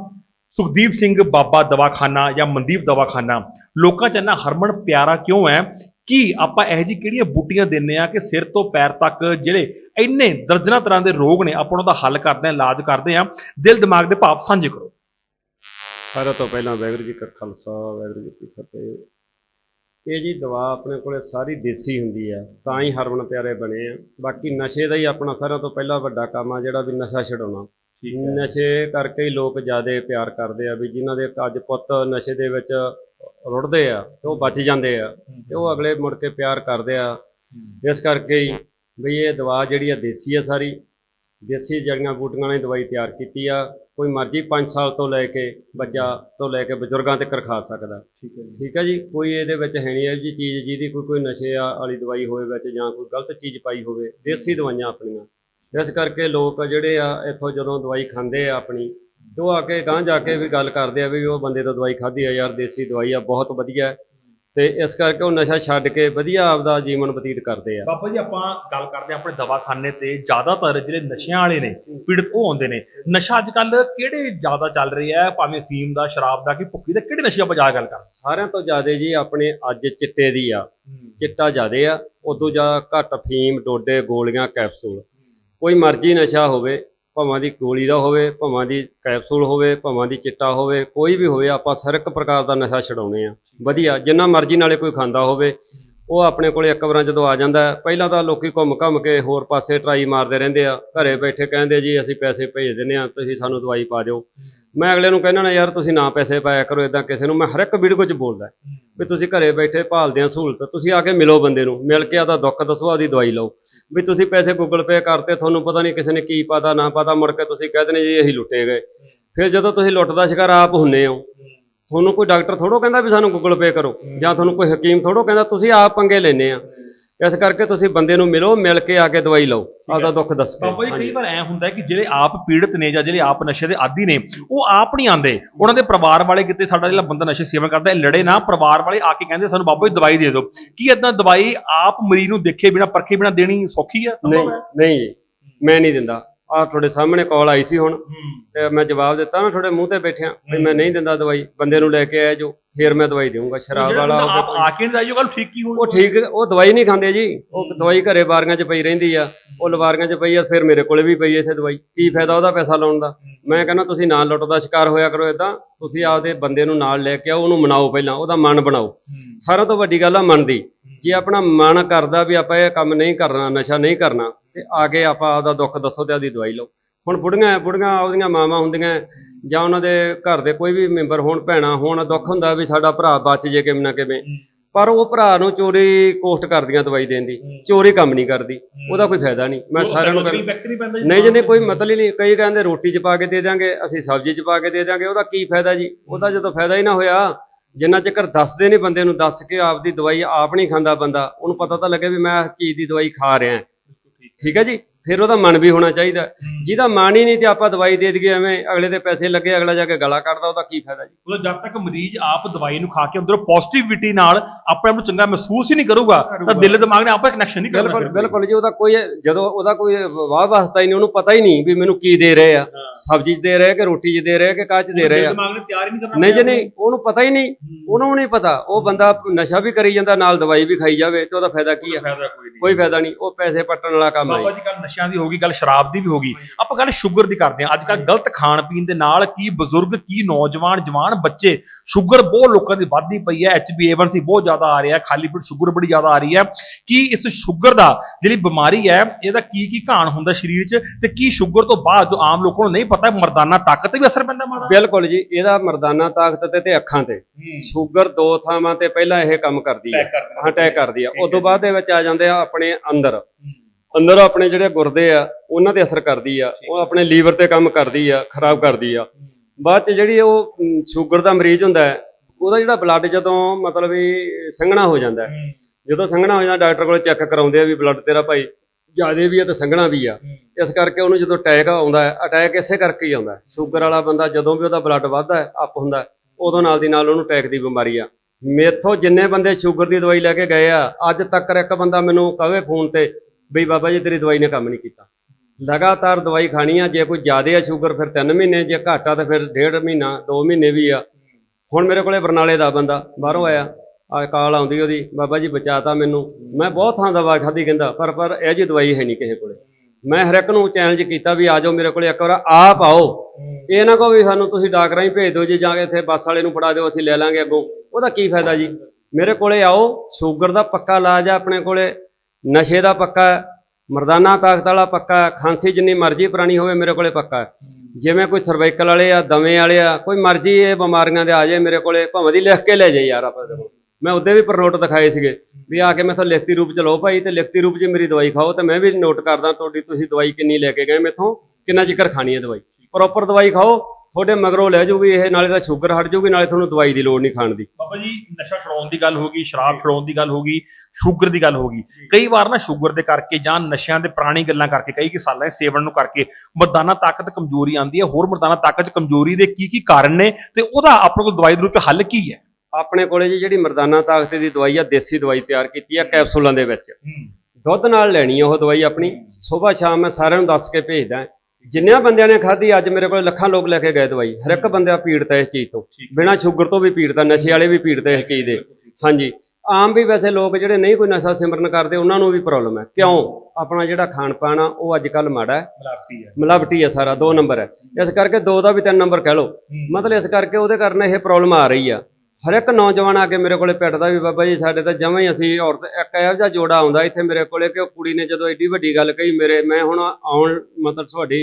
ਸੁਖਦੀਪ ਸਿੰਘ ਬਾਬਾ ਦਵਾਖਾਨਾ ਜਾਂ ਮਨਦੀਪ ਦਵਾਖਾਨਾ, ਲੋਕਾਂ 'ਚ ਇੰਨਾ ਹਰਮਨ ਪਿਆਰਾ ਕਿਉਂ ਹੈ? ਕਿ ਆਪਾਂ ਇਹੋ ਜਿਹੀ ਕਿਹੜੀਆਂ ਬੂਟੀਆਂ ਦਿੰਨੇ ਆ ਕਿ ਸਿਰ ਤੋਂ ਪੈਰ ਤੱਕ ਜਿਹੜੇ ਇੰਨੇ ਦਰਜਨਾਂ ਤਰ੍ਹਾਂ ਦੇ ਰੋਗ ਨੇ, ਆਪਾਂ ਉਹਨਾਂ ਦਾ ਹੱਲ ਕਰਦੇ ਆ ਇਲਾਜ ਕਰਦੇ ਆ ਦਿਲ ਦਿਮਾਗ ਦੇ ਭਾਵ ਸਾਂਝੇ ਕਰੋ। ਸਾਰਿਆਂ ਤੋਂ ਪਹਿਲਾਂ ਵਾਹਿਗੁਰੂ ਜੀ ਕਾ ਖਾਲਸਾ ਵਾਹਿਗੁਰੂ ਜੀ ਕੀ ਫਤਿਹ। ਇਹ ਜੀ ਦਵਾ ਆਪਣੇ ਕੋਲੇ ਸਾਰੀ ਦੇਸੀ ਹੁੰਦੀ ਆ ਤਾਂ ਹੀ ਹਰਮਨ ਪਿਆਰੇ ਬਣੇ ਆ। ਬਾਕੀ ਨਸ਼ੇ ਦਾ ਹੀ ਆਪਣਾ ਸਾਰਿਆਂ ਤੋਂ ਪਹਿਲਾਂ ਵੱਡਾ ਕੰਮ ਆ ਜਿਹੜਾ ਵੀ ਨਸ਼ਾ ਛਡਾਉਣਾ। ਨਸ਼ੇ ਕਰਕੇ ਹੀ ਲੋਕ ਜ਼ਿਆਦਾ ਪਿਆਰ ਕਰਦੇ ਆ ਵੀ ਜਿਨ੍ਹਾਂ ਦੇ ਅੱਜ ਪੁੱਤ ਨਸ਼ੇ ਦੇ ਵਿੱਚ ਰੁੜਦੇ ਆ ਤੇ ਉਹ ਬਚ ਜਾਂਦੇ ਆ ਤੇ ਉਹ ਅਗਲੇ ਮੁੜ ਕੇ ਪਿਆਰ ਕਰਦੇ ਆ। ਇਸ ਕਰਕੇ ਹੀ ਵੀ ਇਹ ਦਵਾ ਜਿਹੜੀ ਆ ਦੇਸੀ ਆ ਸਾਰੀ ਦੇਸੀ ਜੜੀਆਂ ਬੂਟੀਆਂ ਨਾਲ ਦਵਾਈ ਤਿਆਰ ਕੀਤੀ ਆ। ਕੋਈ ਮਰਜ਼ੀ 5 ਸਾਲ ਤੋਂ ਲੈ ਕੇ ਬੱਚਾ ਤੋਂ ਲੈ ਕੇ ਬਜ਼ੁਰਗਾਂ ਤੱਕ ਖਾ ਸਕਦਾ। ਠੀਕ ਹੈ ਠੀਕ ਹੈ ਜੀ? ਕੋਈ ਇਹਦੇ ਵਿੱਚ ਹੈ ਨਹੀਂ ਇਹੋ ਜੀ ਚੀਜ਼ ਜਿਹਦੀ ਕੋਈ ਕੋਈ ਨਸ਼ੇ ਆ ਵਾਲੀ ਦਵਾਈ ਹੋਵੇ ਵਿੱਚ ਜਾਂ ਕੋਈ ਗਲਤ ਚੀਜ਼ ਪਾਈ ਹੋਵੇ। ਦੇਸੀ ਦਵਾਈਆਂ ਆਪਣੀਆਂ। ਇਸ ਕਰਕੇ ਲੋਕ ਜਿਹੜੇ ਆ ਇੱਥੋਂ ਜਦੋਂ ਦਵਾਈ ਖਾਂਦੇ ਆ ਆਪਣੀ ਤੇ ਉਹ ਆ ਕੇ ਗਾਂਹ ਜਾ ਕੇ ਵੀ ਗੱਲ ਕਰਦੇ ਆ ਵੀ ਉਹ ਬੰਦੇ ਤੋਂ ਦਵਾਈ ਖਾਧੀ ਆ ਯਾਰ ਦੇਸੀ ਦਵਾਈ ਆ ਬਹੁਤ ਵਧੀਆ। ਤੇ ਇਸ ਕਰਕੇ ਉਹ ਨਸ਼ਾ ਛੱਡ ਕੇ ਵਧੀਆ ਆਪਦਾ ਜੀਵਨ ਬਤੀਤ ਕਰਦੇ ਆ। ਬਾਬਾ ਜੀ ਆਪਾਂ ਗੱਲ ਕਰਦੇ ਹਾਂ ਆਪਣੇ ਦਵਾਖਾਨੇ ਤੇ। ਜ਼ਿਆਦਾਤਰ ਜਿਹੜੇ ਨਸ਼ਿਆਂ ਵਾਲੇ ਨੇ ਪੀੜਤ ਉਹ ਆਉਂਦੇ ਨੇ। ਨਸ਼ਾ ਅੱਜ ਕੱਲ ਕਿਹੜੇ ਜ਼ਿਆਦਾ ਚੱਲ ਰਿਹਾ ਹੈ? ਭਾਵੇਂ ਫੀਮ ਦਾ ਸ਼ਰਾਬ ਦਾ ਕਿ ਭੁੱਕੀ ਦਾ ਕਿਹੜੇ ਨਸ਼ੇ ਆਪਾਂ ਜ਼ਿਆਦਾ ਗੱਲ ਕਰਦੇ ਸਾਰਿਆਂ ਤੋਂ ਜ਼ਿਆਦਾ ਜੀ ਆਪਣੇ ਅੱਜ ਚਿੱਟੇ ਦੀ ਆ। ਚਿੱਟਾ ਜ਼ਿਆਦੇ ਆ ਉਦੋਂ ਜ਼ਿਆਦਾ ਘੱਟ ਫੀਮ ਡੋਡੇ ਗੋਲੀਆਂ ਕੈਪਸੂਲ। ਕੋਈ ਮਰਜ਼ੀ ਨਸ਼ਾ ਹੋਵੇ ਭਾਵਾਂ ਦੀ ਗੋਲੀ ਦਾ ਹੋਵੇ ਭਾਵਾਂ ਦੀ ਕੈਪਸੂਲ ਹੋਵੇ ਭਾਵਾਂ ਦੀ ਚਿੱਟਾ ਹੋਵੇ ਕੋਈ ਵੀ ਹੋਵੇ ਆਪਾਂ ਹਰ ਇੱਕ ਪ੍ਰਕਾਰ ਦਾ ਨਸ਼ਾ ਛਡਾਉਣੇ ਆ। ਵਧੀਆ ਜਿੰਨਾ ਮਰਜ਼ੀ ਨਾਲੇ ਕੋਈ ਖਾਂਦਾ ਹੋਵੇ ਉਹ ਆਪਣੇ ਕੋਲੇ ਇੱਕ ਵਾਰਾਂ ਜਦੋਂ ਆ ਜਾਂਦਾ ਪਹਿਲਾਂ ਤਾਂ ਲੋਕੀ ਘੁੰਮ ਘੰਮ ਕੇ ਹੋਰ ਪਾਸੇ ਟਰਾਈ ਮਾਰਦੇ ਰਹਿੰਦੇ ਆ ਘਰੇ ਬੈਠੇ ਕਹਿੰਦੇ ਜੀ ਅਸੀਂ ਪੈਸੇ ਭੇਜ ਦਿੰਦੇ ਆ ਤੁਸੀਂ ਸਾਨੂੰ ਦਵਾਈ ਪਾ ਦਿਓ। ਮੈਂ ਅਗਲੇ ਨੂੰ ਕਹਿੰਦਾ ਨਾ ਯਾਰ ਤੁਸੀਂ ਨਾ ਪੈਸੇ ਪਾਇਆ ਕਰੋ ਇਦਾਂ ਕਿਸੇ ਨੂੰ ਮੈਂ ਹਰ ਇੱਕ ਵੀਡੀਓ 'ਚ ਬੋਲਦਾ ਵੀ ਤੁਸੀਂ ਘਰੇ ਬੈਠੇ ਭਾਲਦੇ ਆ ਸਹੂਲਤ ਤੁਸੀਂ ਆ ਕੇ ਮਿਲੋ ਬੰਦੇ ਨੂੰ ਮਿਲ ਕੇ ਆਦਾ ਦੁੱਖ ਦੱਸੋ ਆਦੀ ਦਵਾਈ ਲਓ। ਵੀ ਤੁਸੀਂ ਪੈਸੇ ਗੂਗਲ ਪੇ ਕਰਤੇ, ਤੁਹਾਨੂੰ ਪਤਾ ਨਹੀਂ ਕਿਸੇ ਨੇ ਕੀ ਪਤਾ, ਨਾ ਪਤਾ, ਮੁੜ ਕੇ ਤੁਸੀਂ ਕਹਿ ਦਿੰਦੇ ਜੀ ਅਸੀਂ ਲੁੱਟੇ ਗਏ। ਫਿਰ ਜਦੋਂ ਤੁਸੀਂ ਲੁੱਟ ਦਾ ਸ਼ਿਕਾਰ ਆਪ ਹੁੰਨੇ ਹੋ, ਤੁਹਾਨੂੰ ਕੋਈ ਡਾਕਟਰ ਥੋੜੋ ਕਹਿੰਦਾ ਵੀ ਸਾਨੂੰ ਗੂਗਲ ਪੇ ਕਰੋ, ਜਾਂ ਤੁਹਾਨੂੰ ਕੋਈ ਹਕੀਮ ਥੋੜੋ ਕਹਿੰਦਾ ਤੁਸੀਂ ਆਪ ਪੰਗੇ ਲੈਨੇ ਆ। ਇਸ ਕਰਕੇ ਤੁਸੀਂ ਬੰਦੇ ਨੂੰ ਮਿਲੋ ਮਿਲ ਕੇ ਆ ਕੇ ਦਵਾਈ ਲਓ। ਆਪਦਾ ਦੁੱਖ ਦੱਸ ਕੇ। ਬਾਬਾ ਜੀ। ਕਈ ਵਾਰ ਐ ਹੁੰਦਾ ਹੈ ਕਿ ਜਿਹੜੇ ਆਪ ਪੀੜਤ ਨੇ ਜਾਂ ਜਿਹੜੇ ਆਪ ਨਸ਼ੇ ਦੇ ਆਦੀ ਨੇ ਉਹ ਆਪ ਨਹੀਂ ਆਉਂਦੇ। ਉਹਨਾਂ ਦੇ ਪਰਿਵਾਰ ਵਾਲੇ ਕਿਤੇ ਸਾਡਾ ਜਿਹੜਾ ਬੰਦਾ ਨਸ਼ੇ ਸੇਵਨ ਕਰਦਾ ਇਹ ਲੜੇ ਨਾ ਪਰਿਵਾਰ ਵਾਲੇ ਆ ਕੇ ਕਹਿੰਦੇ ਸਾਨੂੰ ਬਾਬਾ ਜੀ ਦਵਾਈ ਦੇ ਦਿਓ। ਕੀ ਇਦਾਂ ਦਵਾਈ ਆਪ ਮਰੀਜ਼ ਨੂੰ ਦੇਖੇ ਬਿਨਾ ਪਰਖੇ ਬਿਨਾ ਦੇਣੀ ਸੌਖੀ ਹੈ ਨਹੀਂ ਨਹੀਂ ਜੀ ਮੈਂ ਨਹੀਂ ਦਿੰਦਾ। ਆ ਤੁਹਾਡੇ ਸਾਹਮਣੇ ਕਾਲ ਆਈ ਸੀ ਹੁਣ। ਤੇ ਮੈਂ ਜਵਾਬ ਦਿੱਤਾ ਨਾ ਤੁਹਾਡੇ ਮੂੰਹ ਤੇ ਬੈਠਿਆ ਵੀ ਮੈਂ ਨਹੀਂ ਦਿੰਦਾ ਦਵਾਈ। ਬੰਦੇ ਨੂੰ ਲੈ ਕੇ ਆਇਆ ਜੋ ਫਿਰ ਮੈਂ ਦਵਾਈ ਦੇਵਾਂਗਾ ਸ਼ਰਾਬ ਵਾਲਾ ਆਪ ਆ ਕੇ ਜਾਈਓ ਗੱਲ ਠੀਕ ਹੀ ਹੋਊ ਉਹ ਠੀਕ ਉਹ ਦਵਾਈ ਨਹੀਂ ਖਾਂਦੇ ਜੀ ਉਹ ਦਵਾਈ ਘਰੇ ਬਾਰੀਆਂ 'ਚ ਪਈ ਰਹਿੰਦੀ ਆ ਉਹ ਲਵਾਰੀਆਂ 'ਚ ਪਈ ਆ ਫਿਰ ਮੇਰੇ ਕੋਲੇ ਵੀ ਪਈ ਐ ਇੱਥੇ ਦਵਾਈ। ਕੀ ਫਾਇਦਾ ਉਹਦਾ ਪੈਸਾ ਲਾਉਣ ਦਾ? ਮੈਂ ਕਹਿੰਦਾ ਤੁਸੀਂ ਨਾ ਲੁੱਟ ਦਾ ਸ਼ਿਕਾਰ ਹੋਇਆ ਕਰੋ ਇਦਾਂ ਤੁਸੀਂ ਆਪਦੇ ਬੰਦੇ ਨੂੰ ਨਾਲ ਲੈ ਕੇ ਆਓ ਉਹਨੂੰ ਮਨਾਓ ਪਹਿਲਾਂ ਉਹਦਾ ਮਨ ਬਣਾਓ। ਸਾਰਿਆਂ ਤੋਂ ਵੱਡੀ ਗੱਲ ਆ ਮਨ ਦੀ। ਜੇ ਆਪਣਾ ਮਨ ਕਰਦਾ ਵੀ ਆਪਾਂ ਇਹ ਕੰਮ ਨਹੀਂ ਕਰਨਾ ਨਸ਼ਾ ਨਹੀਂ ਕਰਨਾ ਤੇ ਆ ਕੇ ਆਪਾਂ ਆਪਦਾ ਦੁੱਖ ਦੱਸੋ ਤੇ ਆਪਦੀ ਦਵਾਈ ਲਓ। ਹੁਣ ਬੁੜੀਆਂ ਬੁੜੀਆਂ ਉਹਦੀਆਂ ਮਾਵਾਂ ਹੁੰਦੀਆਂ ਜਾਂ ਉਹਨਾਂ ਦੇ ਘਰ ਦੇ ਕੋਈ ਵੀ ਮੈਂਬਰ ਹੋਣ ਭੈਣਾਂ ਹੋਣ ਦੁੱਖ ਹੁੰਦਾ ਵੀ ਸਾਡਾ ਭਰਾ ਬਚ ਜੇ ਕਿਵੇਂ ਨਾ ਕਿਵੇਂ। ਪਰ ਉਹ ਭਰਾ ਨੂੰ ਚੋਰੀ ਕੋਸ਼ਟ ਕਰਦੀਆਂ ਦਵਾਈ ਦੇਣ ਦੀ ਚੋਰੀ ਕੰਮ ਨਹੀਂ ਕਰਦੀ ਉਹਦਾ ਕੋਈ ਫਾਇਦਾ ਨਹੀਂ। ਮੈਂ ਸਾਰਿਆਂ ਨੂੰ ਨਹੀਂ ਜੀ ਨਹੀਂ ਕੋਈ ਮਤਲਬ ਹੀ ਨਹੀਂ। ਕਈ ਕਹਿੰਦੇ ਰੋਟੀ 'ਚ ਪਾ ਕੇ ਦੇ ਦਿਆਂਗੇ ਅਸੀਂ ਸਬਜ਼ੀ 'ਚ ਪਾ ਕੇ ਦੇ ਦਿਆਂਗੇ ਉਹਦਾ ਕੀ ਫਾਇਦਾ ਜੀ? ਉਹਦਾ ਜਦੋਂ ਫਾਇਦਾ ਹੀ ਨਾ ਹੋਇਆ ਜਿੰਨਾ ਚਿਰ ਦੱਸਦੇ ਨਹੀਂ ਬੰਦੇ ਨੂੰ ਦੱਸ ਕੇ ਆਪਦੀ ਦਵਾਈ ਆਪ ਨਹੀਂ ਖਾਂਦਾ ਬੰਦਾ ਉਹਨੂੰ ਪਤਾ ਤਾਂ ਲੱਗੇ ਵੀ ਮੈਂ ਇਸ ਚੀਜ਼ ਦੀ ਦਵਾਈ ਖਾ ਰਿਹਾ। ਠੀਕ। ਹੈ ਜੀ? ਫਿਰ ਉਹਦਾ ਮਨ ਵੀ ਹੋਣਾ ਚਾਹੀਦਾ। ਜਿਹਦਾ ਮਨ ਹੀ ਨਹੀਂ ਤੇ ਆਪਾਂ ਦਵਾਈ ਦੇ ਦਈਏ ਐਵੇਂ ਅਗਲੇ ਦੇ ਪੈਸੇ ਲੱਗੇ ਅਗਲਾ ਜਾ ਕੇ ਗਲਾ ਕੱਢਦਾ ਉਹਦਾ ਕੀ ਫਾਇਦਾ ਜੀ? ਮਤਲਬ ਜਦ ਤੱਕ ਮਰੀਜ਼ ਆਪ ਦਵਾਈ ਨੂੰ ਖਾ ਕੇ ਅੰਦਰੋਂ ਪੋਜ਼ਿਟਿਵਿਟੀ ਨਾਲ ਆਪਣੇ ਆਪ ਨੂੰ ਚੰਗਾ ਮਹਿਸੂਸ ਹੀ ਨਹੀਂ ਕਰੂਗਾ ਤਾਂ ਦਿਲ ਦਿਮਾਗ ਨੇ ਆਪਸ ਕਨੈਕਸ਼ਨ ਨਹੀਂ ਕਰਨਾ ਬਿਲਕੁਲ ਬਿਲਕੁਲ ਜੀ ਉਹਦਾ ਕੋਈ ਜਦੋਂ ਉਹਦਾ ਕੋਈ ਵਾਹ ਵਾਸਤਾ ਹੀ ਨਹੀਂ ਉਹਨੂੰ ਪਤਾ ਹੀ ਨਹੀਂ ਵੀ ਮੈਨੂੰ ਕੀ ਦੇ ਰਹੇ ਆ। ਸਬਜ਼ੀ 'ਚ ਦੇ ਰਹੇ ਆ ਕਿ ਰੋਟੀ 'ਚ ਦੇ ਰਹੇ ਆ ਕਿ ਕਾਹ 'ਚ ਦੇ ਰਹੇ ਆ। ਦਿਮਾਗ ਨੇ ਤਿਆਰ ਹੀ ਨਹੀਂ ਕਰਨਾ ਨਹੀਂ ਜੀ ਨਹੀਂ ਉਹਨੂੰ ਪਤਾ ਹੀ ਨਹੀਂ ਉਹਨੂੰ ਨਹੀਂ ਪਤਾ। ਉਹ ਬੰਦਾ ਨਸ਼ਾ ਵੀ ਕਰੀ ਜਾਂਦਾ ਨਾਲ ਦਵਾਈ ਵੀ ਖਾਈ ਜਾਵੇ ਤੇ ਉਹਦਾ ਫਾਇਦਾ ਕੀ ਆ? ਕੋਈ ਫਾਇਦਾ ਨਹੀਂ ਉਹ ਪੈਸੇ ਪੱਟਣ ਵਾਲਾ ਕੰਮ ਬਾਬਾ ਹੈ ਜੀ ਗੱਲ ਨਸ਼ਿਆਂ ਦੀ ਹੋ ਗਈ ਗੱਲ ਸ਼ਰਾਬ ਦੀ ਵੀ ਹੋ ਗਈ। ਆਪਾਂ ਗੱਲ ਸ਼ੂਗਰ ਦੀ ਕਰਦੇ ਹਾਂ। ਅੱਜ ਕੱਲ ਗਲਤ ਖਾਣ ਪੀਣ ਦੇ ਨਾਲ ਕੀ ਬਜ਼ੁਰਗ ਕੀ ਨੌਜਵਾਨ ਜਵਾਨ ਬੱਚੇ ਸ਼ੂਗਰ ਬਹੁਤ ਲੋਕਾਂ ਦੀ ਵੱਧਦੀ ਪਈ ਹੈ HbA1c ਬਹੁਤ ਜ਼ਿਆਦਾ ਆ ਰਿਹਾ ਖਾਲੀ ਪੇਟ ਸ਼ੂਗਰ ਬੜੀ ਜ਼ਿਆਦਾ ਆ ਰਹੀ ਹੈ। ਕੀ ਇਸ ਸ਼ੂਗਰ ਦਾ ਜਿਹੜੀ ਬਿਮਾਰੀ ਹੈ ਇਹਦਾ ਕੀ ਕੀ ਘਾਣ ਹੁੰਦਾ ਸਰੀਰ 'ਚ ਤੇ ਕੀ ਸ਼ੂਗਰ ਤੋਂ ਬਾਅਦ ਜੋ ਆਮ ਲੋਕਾਂ ਨੂੰ ਨਹੀਂ ਪਤਾ ਮਰਦਾਨਾ ਤਾਕਤ ਤੇ ਵੀ ਅਸਰ ਪੈਂਦਾ ਮਾੜਾ? ਬਿਲਕੁਲ ਜੀ ਇਹਦਾ ਮਰਦਾਨਾ ਤਾਕਤ ਤੇ ਤੇ ਅੱਖਾਂ ਤੇ। ਸ਼ੂਗਰ ਦੋ ਥਾਵਾਂ ਤੇ ਪਹਿਲਾਂ ਇਹ ਕੰਮ ਕਰਦੀ ਹੈ। ਹਾਂ। ਅਟੈਕ ਕਰਦੀ ਆ ਉਸ ਤੋਂ ਬਾਅਦ ਦੇ ਵਿੱਚ ਆ ਜਾਂਦੇ ਆ ਆਪਣੇ ਅੰਦਰ। ਅੰਦਰ ਆਪਣੇ ਜਿਹੜੇ ਗੁਰਦੇ ਆ ਉਹਨਾਂ ਤੇ ਅਸਰ ਕਰਦੀ ਆ। ਉਹ ਆਪਣੇ ਲੀਵਰ ਤੇ ਕੰਮ ਕਰਦੀ ਆ ਖਰਾਬ ਕਰਦੀ ਆ। ਬਾਅਦ ਚ ਜਿਹੜੀ ਉਹ ਸ਼ੂਗਰ ਦਾ ਮਰੀਜ਼ ਹੁੰਦਾ ਹੈ ਉਹਦਾ ਜਿਹੜਾ ਬਲੱਡ ਜਦੋਂ ਮਤਲਬ ਵੀ ਸੰਘਣਾ ਹੋ ਜਾਂਦਾ ਹੈ। ਜਦੋਂ ਸੰਘਣਾ ਹੋ ਜਾਂਦਾ ਡਾਕਟਰ ਕੋਲ ਚੈੱਕ ਕਰਾਉਂਦੇ ਆ ਵੀ ਬਲੱਡ ਤੇਰਾ ਭਾਈ ਜਿਆਦੇ ਵੀ ਆ ਤੇ ਸੰਘਣਾ ਵੀ ਆ। ਇਸ ਕਰਕੇ ਉਹਨੂੰ ਜਦੋਂ ਅਟੈਕ ਆਉਂਦਾ ਹੈ ਅਟੈਕ ਇਸੇ ਕਰਕੇ ਹੀ ਆਉਂਦਾ ਸ਼ੂਗਰ ਵਾਲਾ ਬੰਦਾ ਜਦੋਂ ਵੀ ਉਹਦਾ ਬਲੱਡ ਵੱਧਦਾ ਹੈ ਅਪ ਹੁੰਦਾ ਉਦੋਂ ਨਾਲ ਦੀ ਨਾਲ ਉਹਨੂੰ ਅਟੈਕ ਦੀ ਬਿਮਾਰੀ ਆ। ਮੇਥੋਂ ਜਿੰਨੇ ਬੰਦੇ ਸ਼ੂਗਰ ਦੀ ਦਵਾਈ ਲੈ ਕੇ ਗਏ ਆ ਅੱਜ ਤੱਕ ਇੱਕ ਬੰਦਾ ਮੈਨੂੰ ਕਹੇ ਫੋਨ ਤੇ ਬਈ ਬਾਬਾ ਜੀ, ਤੇਰੀ ਦਵਾਈ ਨੇ ਕੰਮ ਨਹੀਂ ਕੀਤਾ। ਲਗਾਤਾਰ ਦਵਾਈ ਖਾਣੀ ਆ, ਜੇ ਕੋਈ ਜ਼ਿਆਦਾ ਆ ਸ਼ੂਗਰ, ਫਿਰ 3 ਮਹੀਨੇ, ਜੇ ਘੱਟ ਆ ਤਾਂ ਫਿਰ ਡੇਢ ਮਹੀਨਾ 2 ਮਹੀਨੇ ਵੀ ਆ। ਹੁਣ ਮੇਰੇ ਕੋਲੇ ਬਰਨਾਲੇ ਦਾ ਬੰਦਾ, ਬਾਹਰੋਂ ਆਇਆ, ਆ ਕਾਲ ਆਉਂਦੀ ਉਹਦੀ, ਬਾਬਾ ਜੀ, ਬਚਾਤਾ ਮੈਨੂੰ। ਮੈਂ ਬਹੁਤ ਥਾਂ ਦਵਾ ਖਾਧੀ ਕਹਿੰਦਾ, ਪਰ ਪਰ ਇਹ ਜੀ ਦਵਾਈ ਹੈ ਨਹੀਂ ਕਿਸੇ ਕੋਲੇ। ਮੈਂ ਹਰ ਇੱਕ ਨੂੰ ਚੈਲੰਜ ਕੀਤਾ ਵੀ ਆ ਜਾਓ ਮੇਰੇ ਕੋਲੇ, ਇੱਕ ਵਾਰ ਆਪ ਆਓ। ਇਹ ਨਾ ਕਹੋ ਵੀ ਸਾਨੂੰ ਤੁਸੀਂ ਡਾਕਟਰਾਂ ਹੀ ਭੇਜ ਦਿਓ ਜੀ, ਜਾਂ ਇੱਥੇ ਬੱਸ ਵਾਲੇ ਨੂੰ ਫੜਾ ਦਿਓ, ਅਸੀਂ ਲੈ ਲਾਂਗੇ ਅੱਗੋਂ। ਉਹਦਾ ਕੀ ਫਾਇਦਾ ਜੀ? ਮੇਰੇ ਕੋਲੇ ਆਓ, ਸ਼ੂਗਰ ਦਾ ਪੱਕਾ ਇਲਾਜ ਆ ਆਪਣੇ ਕੋਲੇ। ਨਸ਼ੇ ਦਾ ਪੱਕਾ ਮਰਦਾਨਾ ਤਾਕਤ ਵਾਲਾ ਪੱਕਾ ਖਾਂਸੀ ਜਿੰਨੀ ਮਰਜ਼ੀ ਪੁਰਾਣੀ ਹੋਵੇ ਮੇਰੇ ਕੋਲੇ ਪੱਕਾ ਜਿਵੇਂ ਕੋਈ ਸਰਵਾਈਕਲ ਵਾਲੇ ਆ ਦਮੇ ਵਾਲੇ ਆ, ਕੋਈ ਮਰਜ਼ੀ ਇਹ ਬਿਮਾਰੀਆਂ ਦੇ ਆ ਜਾਏ ਮੇਰੇ ਕੋਲੇ, ਭਾਵੇਂ ਦੀ ਲਿਖ ਕੇ ਲੈ ਜਾਏ ਯਾਰ ਆਪਾਂ ਦੇਖੋ। ਮੈਂ ਉਹਦੇ ਵੀ ਪਰ ਨੋਟ ਦਿਖਾਏ ਸੀਗੇ ਵੀ ਆ ਕੇ ਮੈਥੋਂ ਲਿਖਤੀ ਰੂਪ ਚ ਲਓ ਭਾਈ ਤੇ ਲਿਖਤੀ ਰੂਪ ਚ ਮੇਰੀ ਦਵਾਈ ਖਾਓ ਤੇ ਮੈਂ ਵੀ ਨੋਟ ਕਰਦਾ ਤੁਹਾਡੀ ਤੁਸੀਂ ਦਵਾਈ ਕਿੰਨੀ ਲੈ ਕੇ ਗਏ ਮੈਥੋਂ, ਕਿੰਨਾ ਜ਼ਿਕਰ ਖਾਣੀ ਹੈ ਦਵਾਈ। ਪ੍ਰੋਪਰ ਦਵਾਈ ਖਾਓ ਤੁਹਾਡੇ ਮਗਰੋਂ ਲੈ ਜਾਊਗੀ ਇਹ ਨਾਲੇ ਤਾਂ ਸ਼ੂਗਰ ਹਟ ਜਾਊਗੀ ਨਾਲੇ ਤੁਹਾਨੂੰ ਦਵਾਈ ਦੀ ਲੋੜ ਨਹੀਂ ਖਾਣ ਦੀ। ਬਾਬਾ ਜੀ ਨਸ਼ਾ ਛਡਾਉਣ ਦੀ ਗੱਲ ਹੋ ਗਈ ਸ਼ਰਾਬ ਛਡਾਉਣ ਦੀ ਗੱਲ ਹੋ ਗਈ ਸ਼ੂਗਰ ਦੀ ਗੱਲ ਹੋ ਗਈ। ਕਈ ਵਾਰ ਨਾ ਸ਼ੂਗਰ ਦੇ ਕਰਕੇ ਜਾਂ ਨਸ਼ਿਆਂ ਦੇ ਪੁਰਾਣੀ ਗੱਲਾਂ ਕਰਕੇ ਕਈ ਕਿ ਸਾਲਾਂ ਦੇ ਸੇਵਨ ਨੂੰ ਕਰਕੇ ਮਰਦਾਨਾ ਤਾਕਤ ਕਮਜ਼ੋਰੀ ਆਉਂਦੀ ਹੈ। ਹੋਰ ਮਰਦਾਨਾ ਤਾਕਤ ਚ ਕਮਜ਼ੋਰੀ ਦੇ ਕੀ ਕੀ ਕਾਰਨ ਨੇ ਤੇ ਉਹਦਾ ਆਪਣੇ ਕੋਲ ਦਵਾਈ ਦੇ ਰੂਪ ਚ ਹੱਲ ਕੀ ਹੈ? ਆਪਣੇ ਕੋਲੇ ਜੀ ਜਿਹੜੀ ਮਰਦਾਨਾ ਤਾਕਤ ਦੀ ਦਵਾਈ ਆ ਦੇਸੀ ਦਵਾਈ ਤਿਆਰ ਕੀਤੀ ਆ ਕੈਪਸੂਲਾਂ ਦੇ ਵਿੱਚ। ਦੁੱਧ ਨਾਲ ਲੈਣੀ ਆ ਉਹ ਦਵਾਈ ਆਪਣੀ। ਸਵੇਰ ਸ਼ਾਮ ਮੈਂ ਸਾਰਿਆਂ ਨੂੰ ਦੱਸ ਕੇ ਭੇਜਦਾ। ਜਿੰਨਿਆਂ ਬੰਦਿਆਂ ਨੇ ਖਾਧੀ ਅੱਜ ਮੇਰੇ ਕੋਲ ਲੱਖਾਂ ਲੋਕ ਲੈ ਕੇ ਗਏ ਦਵਾਈ। ਹਰ ਇੱਕ ਬੰਦਾ ਪੀੜਤ ਹੈ ਇਸ ਚੀਜ਼ ਤੋਂ। ਬਿਨਾਂ ਸ਼ੂਗਰ ਤੋਂ ਵੀ ਪੀੜਤ ਆ ਨਸ਼ੇ ਵਾਲੇ ਵੀ ਪੀੜਤ ਆ ਇਸ ਚੀਜ਼ ਦੇ। ਹਾਂਜੀ। ਆਮ ਵੀ ਵੈਸੇ ਲੋਕ ਜਿਹੜੇ ਨਹੀਂ ਕੋਈ ਨਸ਼ਾ ਸਿਮਰਨ ਕਰਦੇ ਉਹਨਾਂ ਨੂੰ ਵੀ ਪ੍ਰੋਬਲਮ ਹੈ। ਕਿਉਂ? ਆਪਣਾ ਜਿਹੜਾ ਖਾਣ ਪਾਣ ਆ ਉਹ ਅੱਜ ਕੱਲ ਮਾੜਾ ਹੈ। ਮਲਾਪੀ ਹੈ। ਮਿਲਾਵਟੀ ਹੈ ਸਾਰਾ ਦੋ ਨੰਬਰ ਹੈ। ਇਸ ਕਰਕੇ ਦੋ ਦਾ ਵੀ ਤਿੰਨ ਨੰਬਰ ਕਹਿ ਲਓ। ਮਤਲਬ ਇਸ ਕਰਕੇ ਉਹਦੇ ਕਾਰਨ ਇਹ ਪ੍ਰੋਬਲਮ ਆ ਰਹੀ ਆ। ਹਰ ਇੱਕ ਨੌਜਵਾਨ ਆ ਕੇ ਮੇਰੇ ਕੋਲੇ ਪਿੱਟਦਾ ਵੀ ਬਾਬਾ ਜੀ ਸਾਡੇ ਤਾਂ ਜਮਾਂ ਹੀ ਅਸੀਂ ਔਰਤ ਇੱਕ ਇਹੋ ਜਿਹਾ ਜੋੜਾ ਆਉਂਦਾ ਇੱਥੇ ਮੇਰੇ ਕੋਲੇ ਕਿ ਉਹ ਕੁੜੀ ਨੇ ਜਦੋਂ ਐਡੀ ਵੱਡੀ ਗੱਲ ਕਹੀ ਮੇਰੇ ਮੈਂ ਹੁਣ ਆਉਣ ਮਤਲਬ ਤੁਹਾਡੀ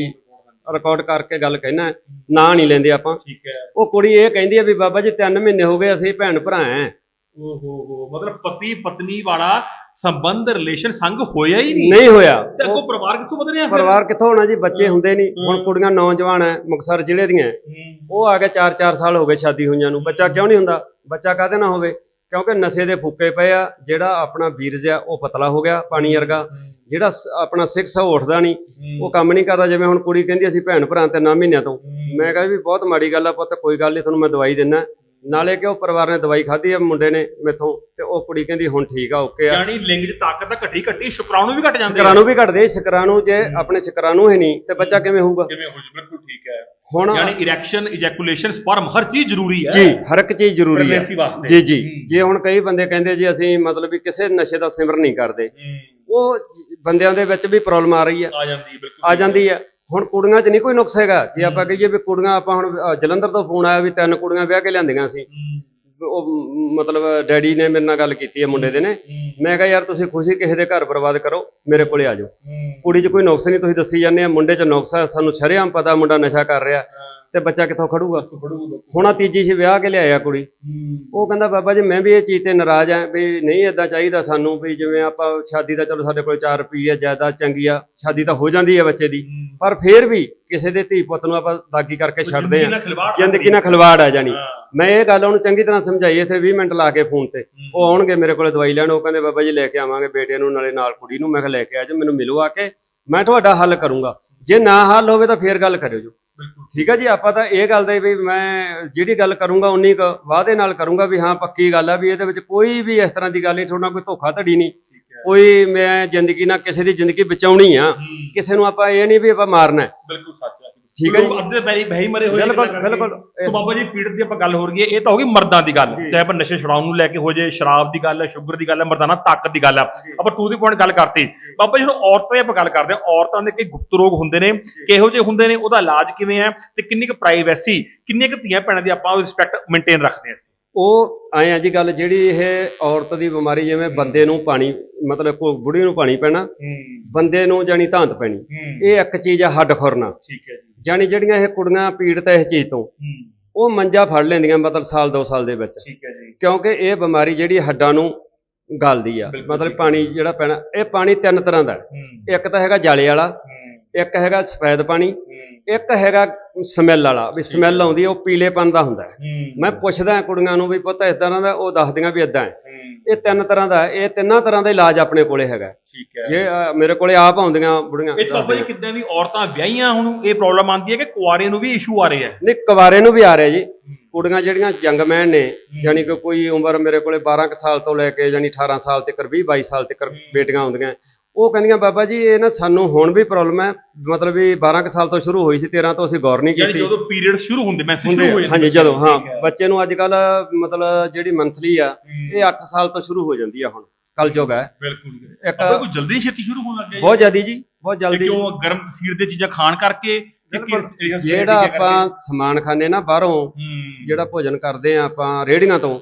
ਰਿਕਾਰਡ ਕਰਕੇ ਗੱਲ ਕਹਿਣਾ ਨਾਂ ਨਹੀਂ ਲੈਂਦੇ ਆਪਾਂ। ਠੀਕ ਹੈ। ਉਹ ਕੁੜੀ ਇਹ ਕਹਿੰਦੀ ਆ ਵੀ ਬਾਬਾ ਜੀ 3 ਮਹੀਨੇ ਹੋ ਗਏ ਅਸੀਂ ਭੈਣ ਭਰਾ ਐ ਓ ਹੋ ਹੋ ਮਤਲਬ ਪਤੀ ਪਤਨੀ ਵਾਲਾ ਸੰਬੰਧ ਰਿਲੇਸ਼ਨ ਸੰਗ ਹੋਇਆ ਹੀ ਨਹੀਂ। ਨਹੀਂ ਹੋਇਆ। ਤੇ ਅੱਗੋਂ ਪਰਿਵਾਰ ਕਿੱਥੋਂ ਬਦਲ ਰਿਹਾ ਫਿਰ? ਪਰਿਵਾਰ ਕਿੱਥੋਂ ਹੋਣਾ ਜੀ? ਬੱਚੇ ਹੁੰਦੇ ਨਹੀਂ। ਹੁਣ ਕੁੜੀਆਂ ਨੌਜਵਾਨ ਐ ਮੁਕਤਸਰ ਜ਼ਿਲ੍ਹੇ ਦੀਆਂ ਉਹ ਆ ਕੇ 4-4 ਸਾਲ ਹੋ ਗਏ ਸ਼ਾਦੀ ਹੋਈਆਂ ਨੂੰ। ਬੱਚਾ ਕਿਉਂ ਨਹੀਂ ਹੁੰਦਾ? ਬੱਚਾ ਕਾਹਦੇ ਨਾਲ ਹੋਵੇ? ਕਿਉਂਕਿ ਨਸ਼ੇ ਦੇ ਫੁੱਕੇ ਪਏ ਆ। ਜਿਹੜਾ ਆਪਣਾ ਵੀਰਜ ਆ ਉਹ ਪਤਲਾ ਹੋ ਗਿਆ ਪਾਣੀ ਵਰਗਾ। ਜਿਹੜਾ ਸ- ਆਪਣਾ ਸਿਕਸ ਆ ਉਹ ਉੱਠਦਾ ਨਹੀਂ। ਉਹ ਕੰਮ ਨਹੀਂ ਕਰਦਾ। ਜਿਵੇਂ ਹੁਣ ਕੁੜੀ ਕਹਿੰਦੀ ਅਸੀਂ ਭੈਣ ਭਰਾ ਤੇ ਨਾ ਮਹੀਨਿਆਂ ਤੋਂ। ਮੈਂ ਕਿਹਾ ਵੀ ਬਹੁਤ ਮਾੜੀ ਗੱਲ ਆ ਪੁੱਤ ਕੋਈ ਗੱਲ ਨਹੀਂ ਤੁਹਾਨੂੰ ਮੈਂ ਦਵਾਈ ਦਿੰਨਾ। ਨਾਲੇ ਕਿ ਉਹ ਪਰਿਵਾਰ ਨੇ ਦਵਾਈ ਖਾਧੀ ਆ ਮੁੰਡੇ ਨੇ ਮੇਥੋਂ ਤੇ ਉਹ ਕੁੜੀ ਕਹਿੰਦੀ ਹੁਣ ਠੀਕ ਆ ਓਕੇ ਆ। ਯਾਨੀ ਲਿੰਗ ਦੀ ਤਾਕਤ ਤਾਂ ਘਟੀ ਘਟੀ ਸ਼ੁਕਰਾਣੂ ਵੀ ਘਟ ਜਾਂਦੇ ਆ। ਸ਼ੁਕਰਾਣੂ ਵੀ ਘਟਦੇ ਸ਼ੁਕਰਾਣੂ ਜੇ ਆਪਣੇ ਸ਼ੁਕਰਾਣੂ ਹੀ ਨਹੀਂ ਤੇ ਬੱਚਾ ਕਿਵੇਂ ਹੋਊਗਾ? ਕਿਵੇਂ ਹੋ ਜੀ ਬਿਲਕੁਲ ਠੀਕ ਹੈ। ਹੁਣ ਯਾਨੀ ਇਰੈਕਸ਼ਨ ਇਜੈਕੂਲੇਸ਼ਨ ਸਪਰਮ ਹਰ ਚੀਜ਼ ਜ਼ਰੂਰੀ ਹੈ। ਜੀ ਹਰ ਇੱਕ ਚੀਜ਼ ਜ਼ਰੂਰੀ ਹੈ। Pregnancy ਵਾਸਤੇ। ਜੀ ਜੀ। ਹੂੰ। ਜੇ ਹੁਣ ਕਈ ਬੰਦੇ ਕਹਿੰਦੇ ਜੀ ਅਸੀਂ ਮਤਲਬ ਵੀ ਕਿਸੇ ਨਸ਼ੇ ਦਾ ਸਿਮਰਨ ਨਹੀਂ ਕਰਦੇ। ਹੂੰ, ਉਹ ਜ- ਬੰਦਿਆਂ ਦੇ ਵਿੱਚ ਵੀ ਪ੍ਰੋਬਲਮ ਆ ਰਹੀ ਹੈ। ਆ ਜਾਂਦੀ ਹੈ, ਬਿਲਕੁਲ। ਆ ਜਾਂਦੀ ਹੈ। ਹੁਣ ਕੁੜੀਆਂ 'ਚ ਨਹੀਂ ਕੋਈ ਨੁਕਸ ਹੈਗਾ। ਜੇ ਆਪਾਂ ਕਹੀਏ ਵੀ ਕੁੜੀਆਂ ਆਪਾਂ ਹੁਣ ਅ, ਜਲੰਧਰ ਤੋਂ ਫੋਨ ਆਇਆ ਵੀ ਤਿੰਨ ਕੁੜੀਆਂ ਵਿਆਹ ਕੇ ਲਿਆਂਦੀਆਂ ਸੀ। ਉਹ ਮ- ਮਤਲਬ ਡੈਡੀ ਨੇ ਮੇਰੇ ਨਾਲ ਗੱਲ ਕੀਤੀ ਹੈ ਮੁੰਡੇ ਦੇ ਨੇ। ਮੈਂ ਕਿਹਾ ਯਾਰ ਤੁਸੀਂ ਖੁਸ਼ੀ ਕਿਸੇ ਦੇ ਘਰ ਬਰਬਾਦ ਕਰੋ ਮੇਰੇ ਕੋਲੇ ਆ ਜਾਓ। ਕੁੜੀ 'ਚ ਕੋਈ ਨੁਕਸ ਨਹੀਂ ਤੁਸੀਂ ਦੱਸੀ ਜਾਂਦੇ ਆ ਮੁੰਡੇ 'ਚ ਨੁਕਸ ਹੈ ਸਾਨੂੰ ਸ਼ਰੇਆਮ ਪਤਾ ਮੁੰਡਾ ਨਸ਼ਾ ਕਰ ਰਿਹਾ। ਤੇ ਬੱਚਾ ਕਿੱਥੋਂ ਖੜੂਗਾ? ਹੁਣ ਆ ਤੀਜੀ 'ਚ ਵਿਆਹ ਕੇ ਲਿਆਇਆ ਕੁੜੀ। ਉਹ ਕਹਿੰਦਾ ਬਾਬਾ ਜੀ ਮੈਂ ਵੀ ਇਹ ਚੀਜ਼ ਤੇ ਨਾਰਾਜ਼ ਆ ਵੀ ਨਹੀਂ ਇਦਾਂ ਚਾਹੀਦਾ ਸਾਨੂੰ ਵੀ ਜਿਵੇਂ ਆਪਾਂ ਸ਼ਾਦੀ ਦਾ ਚਲੋ ਸਾਡੇ ਕੋਲ 4 ਰੁਪਏ ਜ਼ਿਆਦਾ ਚੰਗੀ ਆ ਸ਼ਾਦੀ ਤਾਂ ਹੋ ਜਾਂਦੀ ਹੈ ਬੱਚੇ ਦੀ। ਪਰ ਫੇਰ ਵੀ ਕਿਸੇ ਦੇ ਧੀ ਪੁੱਤ ਨੂੰ ਆਪਾਂ ਦਾਗੀ ਕਰਕੇ ਛੱਡਦੇ ਆ। ਜ਼ਿੰਦਗੀ ਨਾਲ ਖਿਲਵਾੜ ਆ ਜਾਣੀ। ਮੈਂ ਇਹ ਗੱਲ ਉਹਨੂੰ ਚੰਗੀ ਤਰ੍ਹਾਂ ਸਮਝਾਈ ਇੱਥੇ 20 ਮਿੰਟ ਲਾ ਕੇ ਫੋਨ ਤੇ। ਉਹ ਆਉਣਗੇ ਮੇਰੇ ਕੋਲੇ ਦਵਾਈ ਲੈਣ ਉਹ ਕਹਿੰਦੇ ਬਾਬਾ ਜੀ ਲੈ ਕੇ ਆਵਾਂਗੇ ਬੇਟੇ ਨੂੰ ਨਾਲੇ ਨਾਲ ਕੁੜੀ ਨੂੰ। ਮੈਂ ਕਿਹਾ ਲੈ ਕੇ ਆ ਜਾ ਮੈਨੂੰ ਮਿਲੋ ਆ ਕੇ। ਮੈਂ ਤੁਹਾਡਾ ਹੱਲ ਕਰੂੰਗਾ। ਜੇ ਨਾ ਹੱਲ ਹੋਵੇ ਤਾਂ ਫੇਰ ਗੱਲ ਕਰਿਓ ਜੀ। ਠੀਕ ਹੈ ਜੀ ਆਪਾਂ ਤਾਂ ਇਹ ਗੱਲ ਦੇ ਵੀ ਮੈਂ ਜਿਹੜੀ ਗੱਲ ਕਰੂੰਗਾ ਉਨੀ ਕੁ ਵਾਅਦੇ ਨਾਲ ਕਰੂੰਗਾ ਵੀ ਹਾਂ ਪੱਕੀ ਗੱਲ ਆ ਵੀ ਇਹਦੇ ਵਿੱਚ ਕੋਈ ਵੀ ਇਸ ਤਰ੍ਹਾਂ ਦੀ ਗੱਲ ਨਹੀਂ ਤੁਹਾਡਾ ਕੋਈ ਧੋਖਾ ਧੜੀ ਨਹੀਂ। ਕੋਈ ਮੈਂ ਜ਼ਿੰਦਗੀ ਨਾਲ ਕਿਸੇ ਦੀ ਜ਼ਿੰਦਗੀ ਬਚਾਉਣੀ ਆ ਕਿਸੇ ਨੂੰ ਆਪਾਂ ਇਹ ਨਹੀਂ ਵੀ ਆਪਾਂ ਮਾਰਨਾ। ਹੈ। ਬਿਲਕੁਲ ਸੱਚ ਠੀਕ ਹੈ ਜੀ। ਅੱਧੇ ਬਹਿ ਬਹਿ ਮਰੇ ਹੋਏ ਬਿਲਕੁਲ। ਬਿਲਕੁਲ। ਸੋ ਬਾਬਾ ਜੀ ਪੀੜਤ ਦੀ ਆਪਾਂ ਗੱਲ ਹੋ ਰਹੀ ਹੈ। ਇਹ ਤਾਂ ਹੋ ਗਈ ਮਰਦਾਂ ਦੀ ਗੱਲ। ਚਾਹੇ ਆਪਾਂ ਨਸ਼ੇ ਛਡਾਉਣ ਨੂੰ ਲੈ ਕੇ ਹੋ ਜੇ ਸ਼ਰਾਬ ਦੀ ਗੱਲ ਹੈ ਸ਼ੂਗਰ ਦੀ ਗੱਲ ਹੈ ਮਰਦਾਨਾ ਤਾਕਤ ਦੀ ਗੱਲ ਹੈ। ਆਪਾਂ ਟੂ ਦੀ ਪੁਆਇੰਟ ਗੱਲ ਕਰਤੀ। ਬਾਬਾ ਜੀ ਹੁਣ ਔਰਤਾਂ ਦੀ ਆਪਾਂ ਗੱਲ ਕਰਦੇ ਹਾਂ। ਔਰਤਾਂ ਦੇ ਕਈ ਗੁਪਤ ਰੋਗ ਹੁੰਦੇ ਨੇ ਕਿਹੋ ਜਿਹੇ ਹੁੰਦੇ ਨੇ ਉਹਦਾ ਇਲਾਜ ਕਿਵੇਂ ਹੈ ਤੇ ਕਿੰਨੀ ਕੁ ਪ੍ਰਾਈਵੇਸੀ ਕਿੰਨੀਆਂ ਕੁ ਧੀਆਂ ਭੈਣਾਂ ਦੀ ਆਪਾਂ ਰਿਸਪੈਕਟ ਮੇਨਟੇਨ ਰੱਖਦੇ ਹਾਂ। ਉਹ ਆਏ ਆ ਜੀ ਗੱਲ ਜਿਹੜੀ ਇਹ ਔਰਤ ਦੀ ਬਿਮਾਰੀ ਜਿਵੇਂ ਬੰਦੇ ਨੂੰ ਪਾਣੀ ਮਤਲਬ ਕੋਈ ਬੁੜੀ ਨੂੰ ਪਾਣੀ ਪੈਣਾ ਬੰਦੇ ਨੂੰ ਜਾਣੀ ਧਾਂਤ ਪੈਣੀ। ਇਹ ਇੱਕ ਚੀਜ਼ ਆ ਹੱਡ ਖੁਰਨਾ। ਠੀਕ ਹੈ ਜੀ। ਜਾਣੀ ਜਿਹੜੀਆਂ ਇਹ ਕੁੜੀਆਂ ਪੀੜਤ ਇਸ ਚੀਜ਼ ਤੋਂ। ਉਹ ਮੰਜਾ ਫੜ ਲੈਂਦੀਆਂ ਮਤਲਬ ਸਾਲ 2 ਸਾਲ ਦੇ ਵਿੱਚ। ਠੀਕ ਹੈ ਜੀ। ਕਿਉਂਕਿ ਇਹ ਬਿਮਾਰੀ ਜਿਹੜੀ ਹੱਡਾਂ ਨੂੰ ਗਲਦੀ ਆ। ਮਤਲਬ ਪਾਣੀ ਜਿਹੜਾ ਪੈਣਾ ਇਹ ਪਾਣੀ ਤਿੰਨ ਤਰ੍ਹਾਂ ਦਾ ਇੱਕ ਤਾਂ ਹੈਗਾ ਜਾਲੇ ਵਾਲਾ ਇੱਕ ਹੈਗਾ ਸਫੈਦ ਪਾਣੀ ਇੱਕ ਹੈਗਾ ਸਮੈਲ ਵਾਲਾ ਵੀ ਸਮੈਲ ਆਉਂਦੀ ਉਹ ਪੀਲੇਪਨ ਦਾ ਹੁੰਦਾ ਮੈਂ ਪੁੱਛਦਾ ਕੁੜੀਆਂ ਨੂੰ ਵੀ ਪੁੱਤ ਇਸ ਤਰ੍ਹਾਂ ਦਾ ਉਹ ਦੱਸਦੀਆਂ ਵੀ ਇਦਾਂ ਹੈ। ਇਹ ਤਿੰਨ ਤਰ੍ਹਾਂ ਦਾ ਇਹ ਤਿੰਨਾਂ ਤਰ੍ਹਾਂ ਦਾ ਇਲਾਜ ਆਪਣੇ ਕੋਲੇ ਹੈਗਾ। ਠੀਕ ਹੈ। ਜੇ ਮੇਰੇ ਕੋਲੇ ਆਪ ਆਉਂਦੀਆਂ ਬੁੜੀਆਂ ਇਹ ਤਾਂ ਜੀ ਕਿੱਦਾਂ ਵੀ ਔਰਤਾਂ ਵਿਆਹੀਆਂ ਹੁਣ ਇਹ ਪ੍ਰੋਬਲਮ ਆਉਂਦੀ ਹੈ ਕਿ ਕੁਆਰੇ ਨੂੰ ਵੀ ਇਸ਼ੂ ਆ ਰਿਹਾ ਹੈ? ਨਹੀਂ ਕੁਵਾਰੇ ਨੂੰ ਵੀ ਆ ਰਿਹਾ ਜੀ। ਕੁੜੀਆਂ ਜਿਹੜੀਆਂ ਜੰਗਮੈਨ ਨੇ ਯਾਨੀ ਕਿ ਕੋਈ ਉਮਰ ਮੇਰੇ ਕੋਲੇ 12 ਕੁ ਸਾਲ ਤੋਂ ਲੈ ਕੇ ਯਾਨੀ 18 ਸਾਲ ਤੱਕ 20 22 ਸਾਲ ਤੱਕ ਬੇਟੀਆਂ ਆਉਂਦੀਆਂ ਉਹ ਕਹਿੰਦੀਆਂ ਬਾਬਾ ਜੀ ਇਹ ਨਾ ਸਾਨੂੰ ਹੁਣ ਵੀ ਪ੍ਰੋਬਲਮ ਹੈ। ਮਤਲਬ ਵੀ 12 ਕੁ ਸਾਲ ਤੋਂ ਸ਼ੁਰੂ ਹੋਈ ਸੀ 13 ਤੋਂ ਅਸੀਂ ਗੌਰ ਨਹੀਂ ਕੀਤੀ। ਜਦੋਂ ਪੀਰੀਅਡ ਸ਼ੁਰੂ ਹੁੰਦੇ ਹੁੰਦੇ ਸ਼ੁਰੂ ਹੋ ਆ। ਜਾਂਦੇ ਹਾਂਜੀ ਜਦੋਂ ਹਾਂ। ਬੱਚੇ ਨੂੰ ਅੱਜ ਕੱਲ ਮਤਲਬ ਜਿਹੜੀ ਮੰਥਲੀ ਆ ਇਹ 8 ਸਾਲ ਤੋਂ ਸ਼ੁਰੂ ਹੋ ਜਾਂਦੀ ਆ ਹੁਣ ਕਲਯੁਗ ਹੈ। ਬਿਲਕੁਲ। ਇੱਕ ਕੋਈ ਜਲਦੀ ਛੇਤੀ ਸ਼ੁਰੂ ਹੋਣ ਲੱਗ ਗਿਆ ਬਹੁਤ ਜ਼ਿਆਦੀ ਜੀ ਬਹੁਤ ਜਲਦੀ। ਕਿਉਂ ਗਰਮ ਤਸੀਰ ਦੇ ਚੀਜ਼ਾਂ ਖਾਣ ਕਰਕੇ ਜਿਹੜਾ? ਆਪਾਂ ਸਮਾਨ ਖਾਂਦੇ ਨਾ ਬਾਹਰੋਂ ਜਿਹੜਾ ਭੋਜਨ ਕਰਦੇ ਆ ਆਪਾਂ ਰੇੜੀਆਂ ਤੋਂ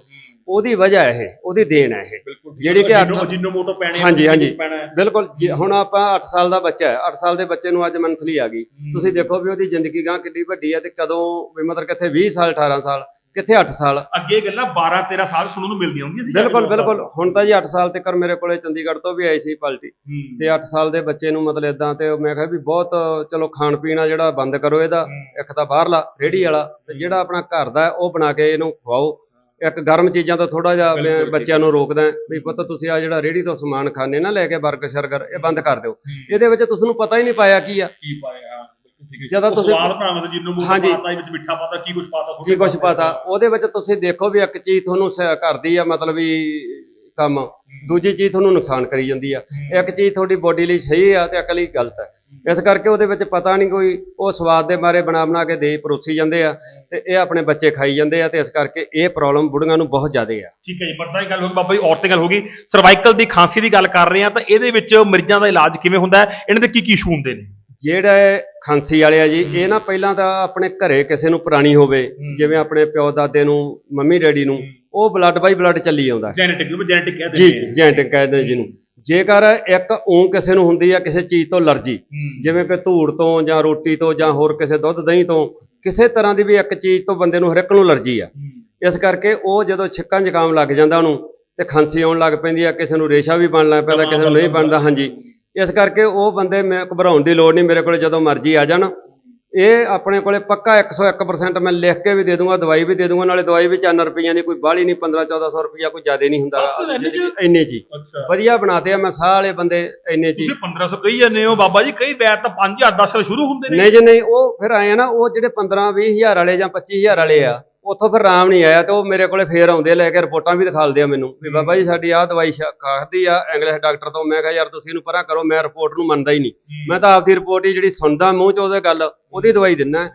ਉਹਦੀ ਵਜ੍ਹਾ ਇਹ ਉਹਦੀ ਦੇਣ ਹੈ ਇਹ। ਜਿਹੜੀ ਕਿ ਜਿੰਨੋ ਮੋਟੋ ਪੈਣੇ ਹਾਂਜੀ, ਹਾਂਜੀ। ਬਿਲਕੁਲ ਹੁਣ ਆਪਾਂ 8 ਸਾਲ ਦਾ ਬੱਚਾ ਹੈ 8 ਸਾਲ ਦੇ ਬੱਚੇ ਨੂੰ ਅੱਜ ਮੰਥਲੀ ਆ ਗਈ। ਤੁਸੀਂ ਦੇਖੋ ਵੀ ਉਹਦੀ ਜ਼ਿੰਦਗੀ ਗਾਂ ਕਿੱਡੀ ਵੱਡੀ ਹੈ ਤੇ ਕਦੋਂ ਵੀ ਮਤਲਬ ਕਿੱਥੇ 20 ਸਾਲ 18 ਸਾਲ ਕਿੱਥੇ 8 ਸਾਲ। ਅੱਗੇ ਗੱਲਾਂ 12 13 ਸਾਲ ਸੁਣਨ ਨੂੰ ਮਿਲਦੀਆਂ ਹੁੰਦੀਆਂ ਸੀ ਬਿਲਕੁਲ ਬਿਲਕੁਲ। ਹੁਣ ਤਾਂ ਜੀ 8 ਸਾਲ ਤੱਕ ਮੇਰੇ ਕੋਲੇ ਚੰਡੀਗੜ੍ਹ ਤੋਂ ਵੀ ਆਈ ਸੀ ਪਾਲਟੀ। ਹੂੰ, ਤੇ 8 ਸਾਲ ਦੇ ਬੱਚੇ ਨੂੰ ਮਤਲਬ ਇਦਾਂ ਤੇ ਮੈਂ ਕਿਹਾ ਵੀ ਬਹੁਤ ਚਲੋ ਖਾਣ ਪੀਣ ਆ ਜਿਹੜਾ ਬੰਦ ਕਰੋ ਇਹਦਾ ਇੱਕ ਤਾਂ ਬਾਹਰਲਾ ਰੇੜੀ ਵਾਲਾ ਤੇ ਜਿਹੜਾ ਆਪਣਾ ਘਰ ਦਾ ਉਹ ਬਣਾ ਕੇ ਇਹਨੂੰ ਖਵਾਓ। ਇੱਕ ਗਰਮ ਚੀਜ਼ਾਂ ਤੋਂ ਥੋੜਾ ਜਿਹਾ ਮੈਂ ਬੱਚਿਆਂ ਨੂੰ ਰੋਕਦਾ ਵੀ ਪੁੱਤ ਤੁਸੀਂ ਆ ਜਿਹੜਾ ਰੇੜੀ ਤੋਂ ਸਮਾਨ ਖਾਣੇ ਨਾ ਲੈ ਕੇ ਬਰਗਰ ਸ਼ਰਗਰ ਇਹ ਬੰਦ ਕਰ ਦਿਓ। ਇਹਦੇ ਵਿੱਚ ਤੁਹਾਨੂੰ ਪਤਾ ਹੀ ਨਹੀਂ ਪਾਇਆ ਕੀ ਆ। ਕੀ ਪਾਇਆ ਜਦੋਂ ਤੁਸੀਂ ਸਵਾਦ ਭਾਵੇਂ ਜਿੰਨੂੰ ਮੂੰਹ। ਪਾਤਾ ਵਿੱਚ ਮਿੱਠਾ ਪਾਤਾ ਕੀ ਕੁਝ ਪਾਤਾ ਕੀ ਕੁਛ ਪਤਾ। ਉਹਦੇ ਵਿੱਚ ਤੁਸੀਂ ਦੇਖੋ ਵੀ ਇੱਕ ਚੀਜ਼ ਤੁਹਾਨੂੰ ਸ- ਕਰਦੀ ਆ ਮਤਲਬ ਵੀ ਕੰਮ ਦੂਜੀ ਚੀਜ਼ ਤੁਹਾਨੂੰ ਨੁਕਸਾਨ ਕਰੀ ਜਾਂਦੀ ਆ। ਇੱਕ ਚੀਜ਼ ਤੁਹਾਡੀ ਬੋਡੀ ਲਈ ਸਹੀ ਆ ਤੇ ਇੱਕ ਲਈ ਗਲਤ ਹੈ ਇਸ ਕਰਕੇ ਉਹਦੇ ਵਿੱਚ ਪਤਾ ਨਹੀਂ ਕੋਈ ਉਹ ਸਵਾਦ ਦੇ ਮਾਰੇ ਬਣਾ ਬਣਾ ਕੇ ਦੇ ਪਰੋਸੀ ਜਾਂਦੇ ਆ ਤੇ ਇਹ ਆਪਣੇ ਬੱਚੇ ਖਾਈ ਜਾਂਦੇ ਆ ਤੇ ਇਸ ਕਰਕੇ ਇਹ ਪ੍ਰੋਬਲਮ ਬੁੜੀਆਂ ਨੂੰ ਬਹੁਤ ਜ਼ਿਆਦਾ ਆ। ਠੀਕ ਹੈ ਜੀ ਮਰਦਾਂ ਦੀ ਗੱਲ ਹੋ ਗਈ ਬਾਬਾ ਜੀ ਔਰਤਾਂ ਦੀ ਗੱਲ ਹੋ ਗਈ ਸਰਵਾਈਕਲ ਦੀ ਖਾਂਸੀ ਦੀ ਗੱਲ ਕਰ ਰਹੇ ਆ ਤਾਂ ਇਹਦੇ ਵਿੱਚ ਮਰੀਜ਼ਾਂ ਦਾ ਇਲਾਜ ਕਿਵੇਂ ਹੁੰਦਾ ਹੈ? ਇਹਨਾਂ ਦੇ ਕੀ ਕੀ ਇਸ਼ੂ ਹੁੰਦੇ ਨੇ? ਜਿਹੜਾ ਖਾਂਸੀ ਵਾਲੇ ਆ ਜੀ ਇਹ ਨਾ ਪਹਿਲਾਂ ਤਾਂ ਆਪਣੇ ਘਰੇ ਕਿਸੇ ਨੂੰ ਪੁਰਾਣੀ ਹੋਵੇ। ਜਿਵੇਂ ਆਪਣੇ ਪਿਓ ਦਾਦੇ ਨੂੰ ਮੰਮੀ ਡੈਡੀ ਨੂੰ ਉਹ ਬਲੱਡ ਬਾਈ ਬਲੱਡ ਚੱਲੀ ਆਉਂਦਾ। ਜੈਨੇਟਿਕ ਨੂੰ ਜੈਨੇਟਿਕ ਕਹਿੰਦੇ ਜੀ ਜੈਂਟਿਕ ਕਹਿੰਦੇ ਨੇ ਜਿਹਨੂੰ। ਜੇਕਰ ਇੱਕ ਊਂ ਕਿਸੇ ਨੂੰ ਹੁੰਦੀ ਆ ਕਿਸੇ ਚੀਜ਼ ਤੋਂ ਅਲਰਜੀ ਜਿਵੇਂ ਕਿ ਧੂੜ ਤੋਂ ਜਾਂ ਰੋਟੀ ਤੋਂ ਜਾਂ ਹੋਰ ਕਿਸੇ ਦੁੱਧ ਦਹੀਂ ਤੋਂ ਕਿਸੇ ਤਰ੍ਹਾਂ ਦੀ ਵੀ ਇੱਕ ਚੀਜ਼ ਤੋਂ ਬੰਦੇ ਨੂੰ ਹਰ ਇੱਕ ਨੂੰ ਅਲਰਜੀ ਆ। ਇਸ ਕਰਕੇ ਉਹ ਜਦੋਂ ਛਿੱਕਾਂ ਜ਼ੁਕਾਮ ਲੱਗ ਜਾਂਦਾ ਉਹਨੂੰ ਤੇ ਖਾਂਸੀ ਆਉਣ ਲੱਗ ਪੈਂਦੀ ਆ ਕਿਸੇ ਨੂੰ ਰੇਸ਼ਾ ਵੀ ਬਣ ਲੱਗ ਪੈਂਦਾ ਕਿਸੇ ਨੂੰ ਨਹੀਂ ਬਣਦਾ ਹਾਂਜੀ। ਇਸ ਕਰਕੇ ਉਹ ਬੰਦੇ ਮੈਂ ਘਬਰਾਉਣ ਦੀ ਲੋੜ ਨਹੀਂ ਮੇਰੇ ਕੋਲੇ ਜਦੋਂ ਮਰਜ਼ੀ ਆ ਜਾਣ। ਇਹ ਆਪਣੇ ਕੋਲੇ ਪੱਕਾ 101% ਮੈਂ ਲਿਖ ਕੇ ਵੀ ਦੇ ਦੂੰਗਾ ਦਵਾਈ ਵੀ ਦੇ ਦੂੰਗਾ ਨਾਲੇ ਦਵਾਈ ਵੀ 4 ਰੁਪਈਆਂ ਦੀ ਕੋਈ ਬਾਹਲੀ ਨਹੀਂ 15 1400 ਰੁਪਈਆ ਕੋਈ ਜ਼ਿਆਦਾ ਨਹੀਂ ਹੁੰਦਾ। ਇੰਨੇ ਜੀ। ਵਧੀਆ ਬਣਾਤੇ ਆ ਮੈਂ ਸਾਹ ਵਾਲੇ ਬੰਦੇ ਇੰਨੇ ਜੀ। ਤੁਸੀਂ 1500 ਕਹੀ ਜਾਂਦੇ ਹੋ ਬਾਬਾ ਜੀ ਕਈ ਵੈਦ ਤਾਂ 5000 10 ਤੋਂ ਸ਼ੁਰੂ ਹੁੰਦੇ ਨੇ। ਨਹੀਂ ਜੀ ਨਹੀਂ ਉਹ ਫਿਰ ਆਏ ਆ ਨਾ ਉਹ ਜਿਹੜੇ 15 20000 ਵਾਲੇ ਜਾਂ 25000 ਵਾਲੇ ਆ ਉੱਥੋਂ ਫਿਰ ਆਰਾਮ ਨਹੀਂ ਆਇਆ ਤੇ ਉਹ ਮੇਰੇ ਕੋਲੇ ਫੇਰ ਆਉਂਦੇ ਲੈ ਕੇ ਰਿਪੋਰਟਾਂ ਵੀ ਦਿਖਾਲਦੇ ਆ ਮੈਨੂੰ ਵੀ ਬਾਬਾ ਜੀ ਸਾਡੀ ਆਹ ਦਵਾਈ ਖਾਦੀ ਆ ਇੰਗਲਿਸ਼ ਡਾਕਟਰ ਤੋਂ। ਮੈਂ ਕਿਹਾ ਯਾਰ ਤੁਸੀਂ ਇਹਨੂੰ ਪਰਾਂ ਕਰੋ ਮੈਂ ਰਿਪੋਰਟ ਨੂੰ ਮੰਨਦਾ ਹੀ ਨਹੀਂ। ਮੈਂ ਤਾਂ ਆਪਦੀ ਰਿਪੋਰਟ ਹੀ ਜਿਹੜੀ ਸੁਣਦਾ ਮੂੰਹ ਚ ਉਹਦੇ ਗੱਲ ਉਹਦੀ ਦਵਾਈ ਦਿੰਨਾ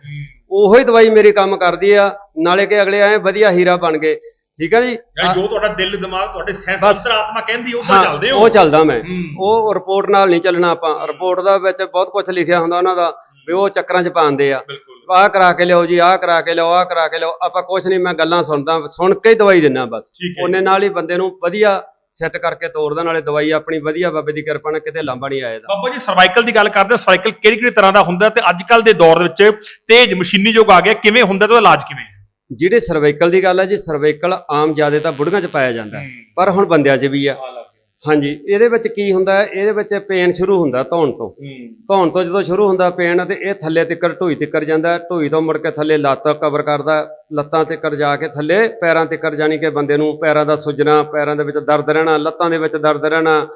ਉਹੋ ਹੀ ਦਵਾਈ ਮੇਰੀ ਕੰਮ ਕਰਦੀ ਆ ਨਾਲੇ ਕਿ ਅਗਲੇ ਐ ਵਧੀਆ ਹੀਰਾ ਬਣ ਗਏ। ਠੀਕ ਹੈ ਜੀ? ਜੋ ਤੁਹਾਡਾ ਦਿਲ ਦਿਮਾਗ ਤੁਹਾਡੇ ਸੈਂਸ। ਅੰਤਰਾਤਮਾ ਕਹਿੰਦੀ ਉਹ ਤਾਂ ਚੱਲਦੇ ਹੋ। ਉਹ ਚੱਲਦਾ ਮੈਂ। ਉਹ ਰਿਪੋਰਟ ਨਾਲ ਨਹੀਂ ਚੱਲਣਾ ਆਪਾਂ। ਰਿਪੋਰਟ ਦਾ ਵਿੱਚ ਬਹੁਤ ਕੁਝ ਲਿਖਿਆ ਹੁੰਦਾ ਉਹਨਾਂ ਦਾ ਵੀ ਉਹ ਚੱਕਰਾਂ 'ਚ ਪਾਉਂਦੇ ਆ। ਆਹ ਕਰਾ ਕੇ ਲਿਆਓ ਜੀ ਆਹ ਕਰਾ ਕੇ ਲਿਆਓ ਆਹ ਕਰਾ ਕੇ ਲਿਆਓ। ਆਪਾਂ ਕੁਝ ਨਹੀਂ ਮੈਂ ਗੱਲਾਂ ਸੁਣਦਾ ਸੁਣ ਕੇ ਹੀ ਦਵਾਈ ਦਿੰਨਾ ਬਸ। ਠੀਕ ਹੈ ਉਹਨੇ ਨਾਲ ਹੀ ਬੰਦੇ ਨੂੰ ਵਧੀਆ ਸੈੱਟ ਕਰਕੇ ਤੋਰਦਾ ਨਾਲੇ ਦਵਾਈ ਆਪਣੀ ਵਧੀਆ ਬਾਬੇ ਦੀ ਕਿਰਪਾ ਨਾਲ ਕਿਤੇ ਲਾਂਭਾ ਨਹੀਂ ਆਏਦਾ। ਬਾਬਾ ਜੀ ਸਰਵਾਈਕਲ ਦੀ ਗੱਲ ਕਰਦੇ ਸਰਵਾਈਕਲ ਕਿਹੜੀ ਕਿਹੜੀ ਤਰ੍ਹਾਂ ਦਾ ਹੁੰਦਾ ਤੇ ਅੱਜ ਕੱਲ ਦੇ ਦੌਰ ਦੇ ਵਿੱਚ ਤੇਜ਼ ਮਸ਼ੀਨੀ ਯੁੱਗ ਆ ਗਿਆ ਕਿਵੇਂ ਹੁੰਦਾ ਤੇ ਉਹਦਾ ਇਲਾਜ ਕਿਵੇਂ ਹੈ? ਜਿਹੜੇ ਸਰਵਾਈਕਲ ਦੀ ਗੱਲ ਹੈ ਜੀ ਸਰਵਾਈਕਲ ਆਮ ਜ਼ਿਆਦਾ ਤਾਂ ਬੁੜੀਆਂ 'ਚ ਪਾਇਆ ਜਾਂਦਾ। ਹੈ। ਪਰ ਹੁਣ ਬੰਦਿਆਂ 'ਚ ਵੀ ਆ। ਹਾਂਜੀ ਇਹਦੇ ਵਿੱਚ ਕੀ ਹੁੰਦਾ ਇਹਦੇ ਵਿੱਚ ਪੇਨ ਸ਼ੁਰੂ ਹੁੰਦਾ ਧੌਣ ਤੋਂ ਧੌਣ ਤੋਂ ਜਦੋਂ ਸ਼ੁਰੂ ਹੁੰਦਾ ਪੇਨ ਤੇ ਇਹ ਥੱਲੇ ਤਿੱਕਰ ਢੂਈ ਤਿੱਕਰ ਜਾਂਦਾ। ਢੂਈ ਤੋਂ ਮੁੜ ਕੇ ਥੱਲੇ ਲੱਤ ਕਵਰ ਕਰਦਾ। ਲੱਤਾਂ ਤਿੱਕਰ ਜਾ ਕੇ ਥੱਲੇ ਪੈਰਾਂ ਤਿੱਕਰ ਜਾਣੀ ਕਿ ਬੰਦੇ ਨੂੰ ਪੈਰਾਂ ਦਾ ਸੁੱਜਣਾ ਪੈਰਾਂ ਦੇ ਵਿੱਚ ਦਰਦ ਰਹਿਣਾ ਲੱਤਾਂ ਦੇ ਵਿੱਚ ਦਰਦ ਰਹਿਣਾ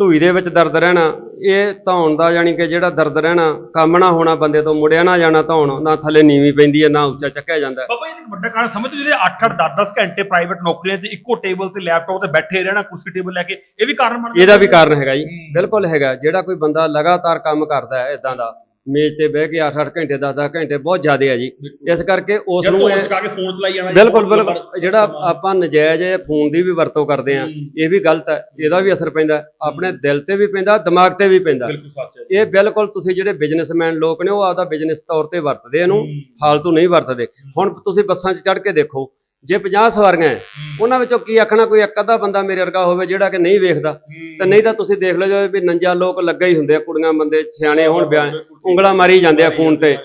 ਢੂਈ ਦੇ ਵਿੱਚ ਦਰਦ ਰਹਿਣਾ ਇਹ ਧੌਣ ਦਾ ਜਾਣੀ ਕਿ ਜਿਹੜਾ ਦਰਦ ਰਹਿਣਾ ਕੰਮ ਨਾ ਹੋਣਾ ਬੰਦੇ ਤੋਂ ਮੁੜਿਆ ਨਾ ਜਾਣਾ ਧੌਣ ਨਾ ਥੱਲੇ ਨੀਵੀਂ ਪੈਂਦੀ ਹੈ ਨਾ ਉੱਚਾ ਚੱਕਿਆ ਜਾਂਦਾ ਹੈ। ਬਾਬਾ ਜੀ ਇੱਕ ਵੱਡਾ ਕਾਰਨ ਸਮਝਦੇ ਹੋ ਜਿਹੜੇ 8-8 10-10 ਘੰਟੇ ਪ੍ਰਾਈਵੇਟ ਨੌਕਰੀਆਂ 'ਚ ਇੱਕੋ ਟੇਬਲ ਤੇ ਲੈਪਟਾਪ ਤੇ ਬੈਠੇ ਰਹਿਣਾ ਕੁਰਸੀ ਟੇਬਲ ਲੈ ਕੇ ਇਹ ਵੀ ਕਾਰਨ ਬਣਦਾ ਇਹਦਾ ਵੀ ਕਾਰਨ ਹੈਗਾ ਜੀ। ਬਿਲਕੁਲ ਹੈਗਾ ਜਿਹੜਾ ਕੋਈ ਬੰਦਾ ਲਗਾਤਾਰ ਕੰਮ ਕਰਦਾ ਹੈ ਇਦਾਂ ਦਾ ਮੇਜ਼ ਤੇ ਬਹਿ ਕੇ 8-8 ਘੰਟੇ 10-10 ਘੰਟੇ ਬਹੁਤ ਜ਼ਿਆਦਾ ਹੈ ਜੀ। ਇਸ ਕਰਕੇ ਉਸ ਨੂੰ ਇਹ ਚਕਾ ਕੇ ਫੋਨ ਚਲਾਈ ਜਾਣਾ ਬਿਲਕੁਲ ਬਿਲਕੁਲ। ਜਿਹੜਾ ਆਪਾਂ ਨਜਾਇਜ਼ ਫੋਨ ਦੀ ਵੀ ਵਰਤੋਂ ਕਰਦੇ ਆ ਇਹ ਵੀ ਗਲਤ ਹੈ ਇਹਦਾ ਵੀ ਅਸਰ ਪੈਂਦਾ ਆਪਣੇ ਦਿਲ ਤੇ ਵੀ ਪੈਂਦਾ ਦਿਮਾਗ ਤੇ ਵੀ ਪੈਂਦਾ। ਇਹ ਬਿਲਕੁਲ ਤੁਸੀਂ ਜਿਹੜੇ ਬਿਜ਼ਨਸਮੈਨ ਲੋਕ ਨੇ ਉਹ ਆਪਦਾ ਬਿਜ਼ਨਸ ਤੌਰ ਤੇ ਵਰਤਦੇ ਇਹਨੂੰ। ਫਾਲਤੂ ਨਹੀਂ ਵਰਤਦੇ। ਹੁਣ ਤੁਸੀਂ ਬੱਸਾਂ 'ਚ ਚੜ੍ਹ ਕੇ ਦੇਖੋ ਜੇ 50 ਸਵਾਰੀਆਂ ਹੈ ਉਹਨਾਂ ਵਿੱਚੋਂ ਕੀ ਆਖਣਾ ਕੋਈ ਇੱਕ ਅੱਧਾ ਬੰਦਾ ਮੇਰੇ ਵਰਗਾ ਹੋਵੇ ਜਿਹੜਾ ਕਿ ਨਹੀਂ ਵੇਖਦਾ? ਤੇ ਨਹੀਂ ਤਾਂ ਤੁਸੀਂ ਦੇਖ ਲਓ ਜੋ ਵੀ ਨੰਜਾ ਲੋਕ ਲੱਗਾ ਹੀ ਹੁੰਦੇ ਆ ਕੁੜੀਆਂ ਬੰਦੇ ਸਿਆਣੇ ਹੋਣ ਬਿਆਨ ਉਂਗਲਾਂ ਮਾਰੀ ਜਾਂਦੇ ਆ ਫੋਨ ਤੇ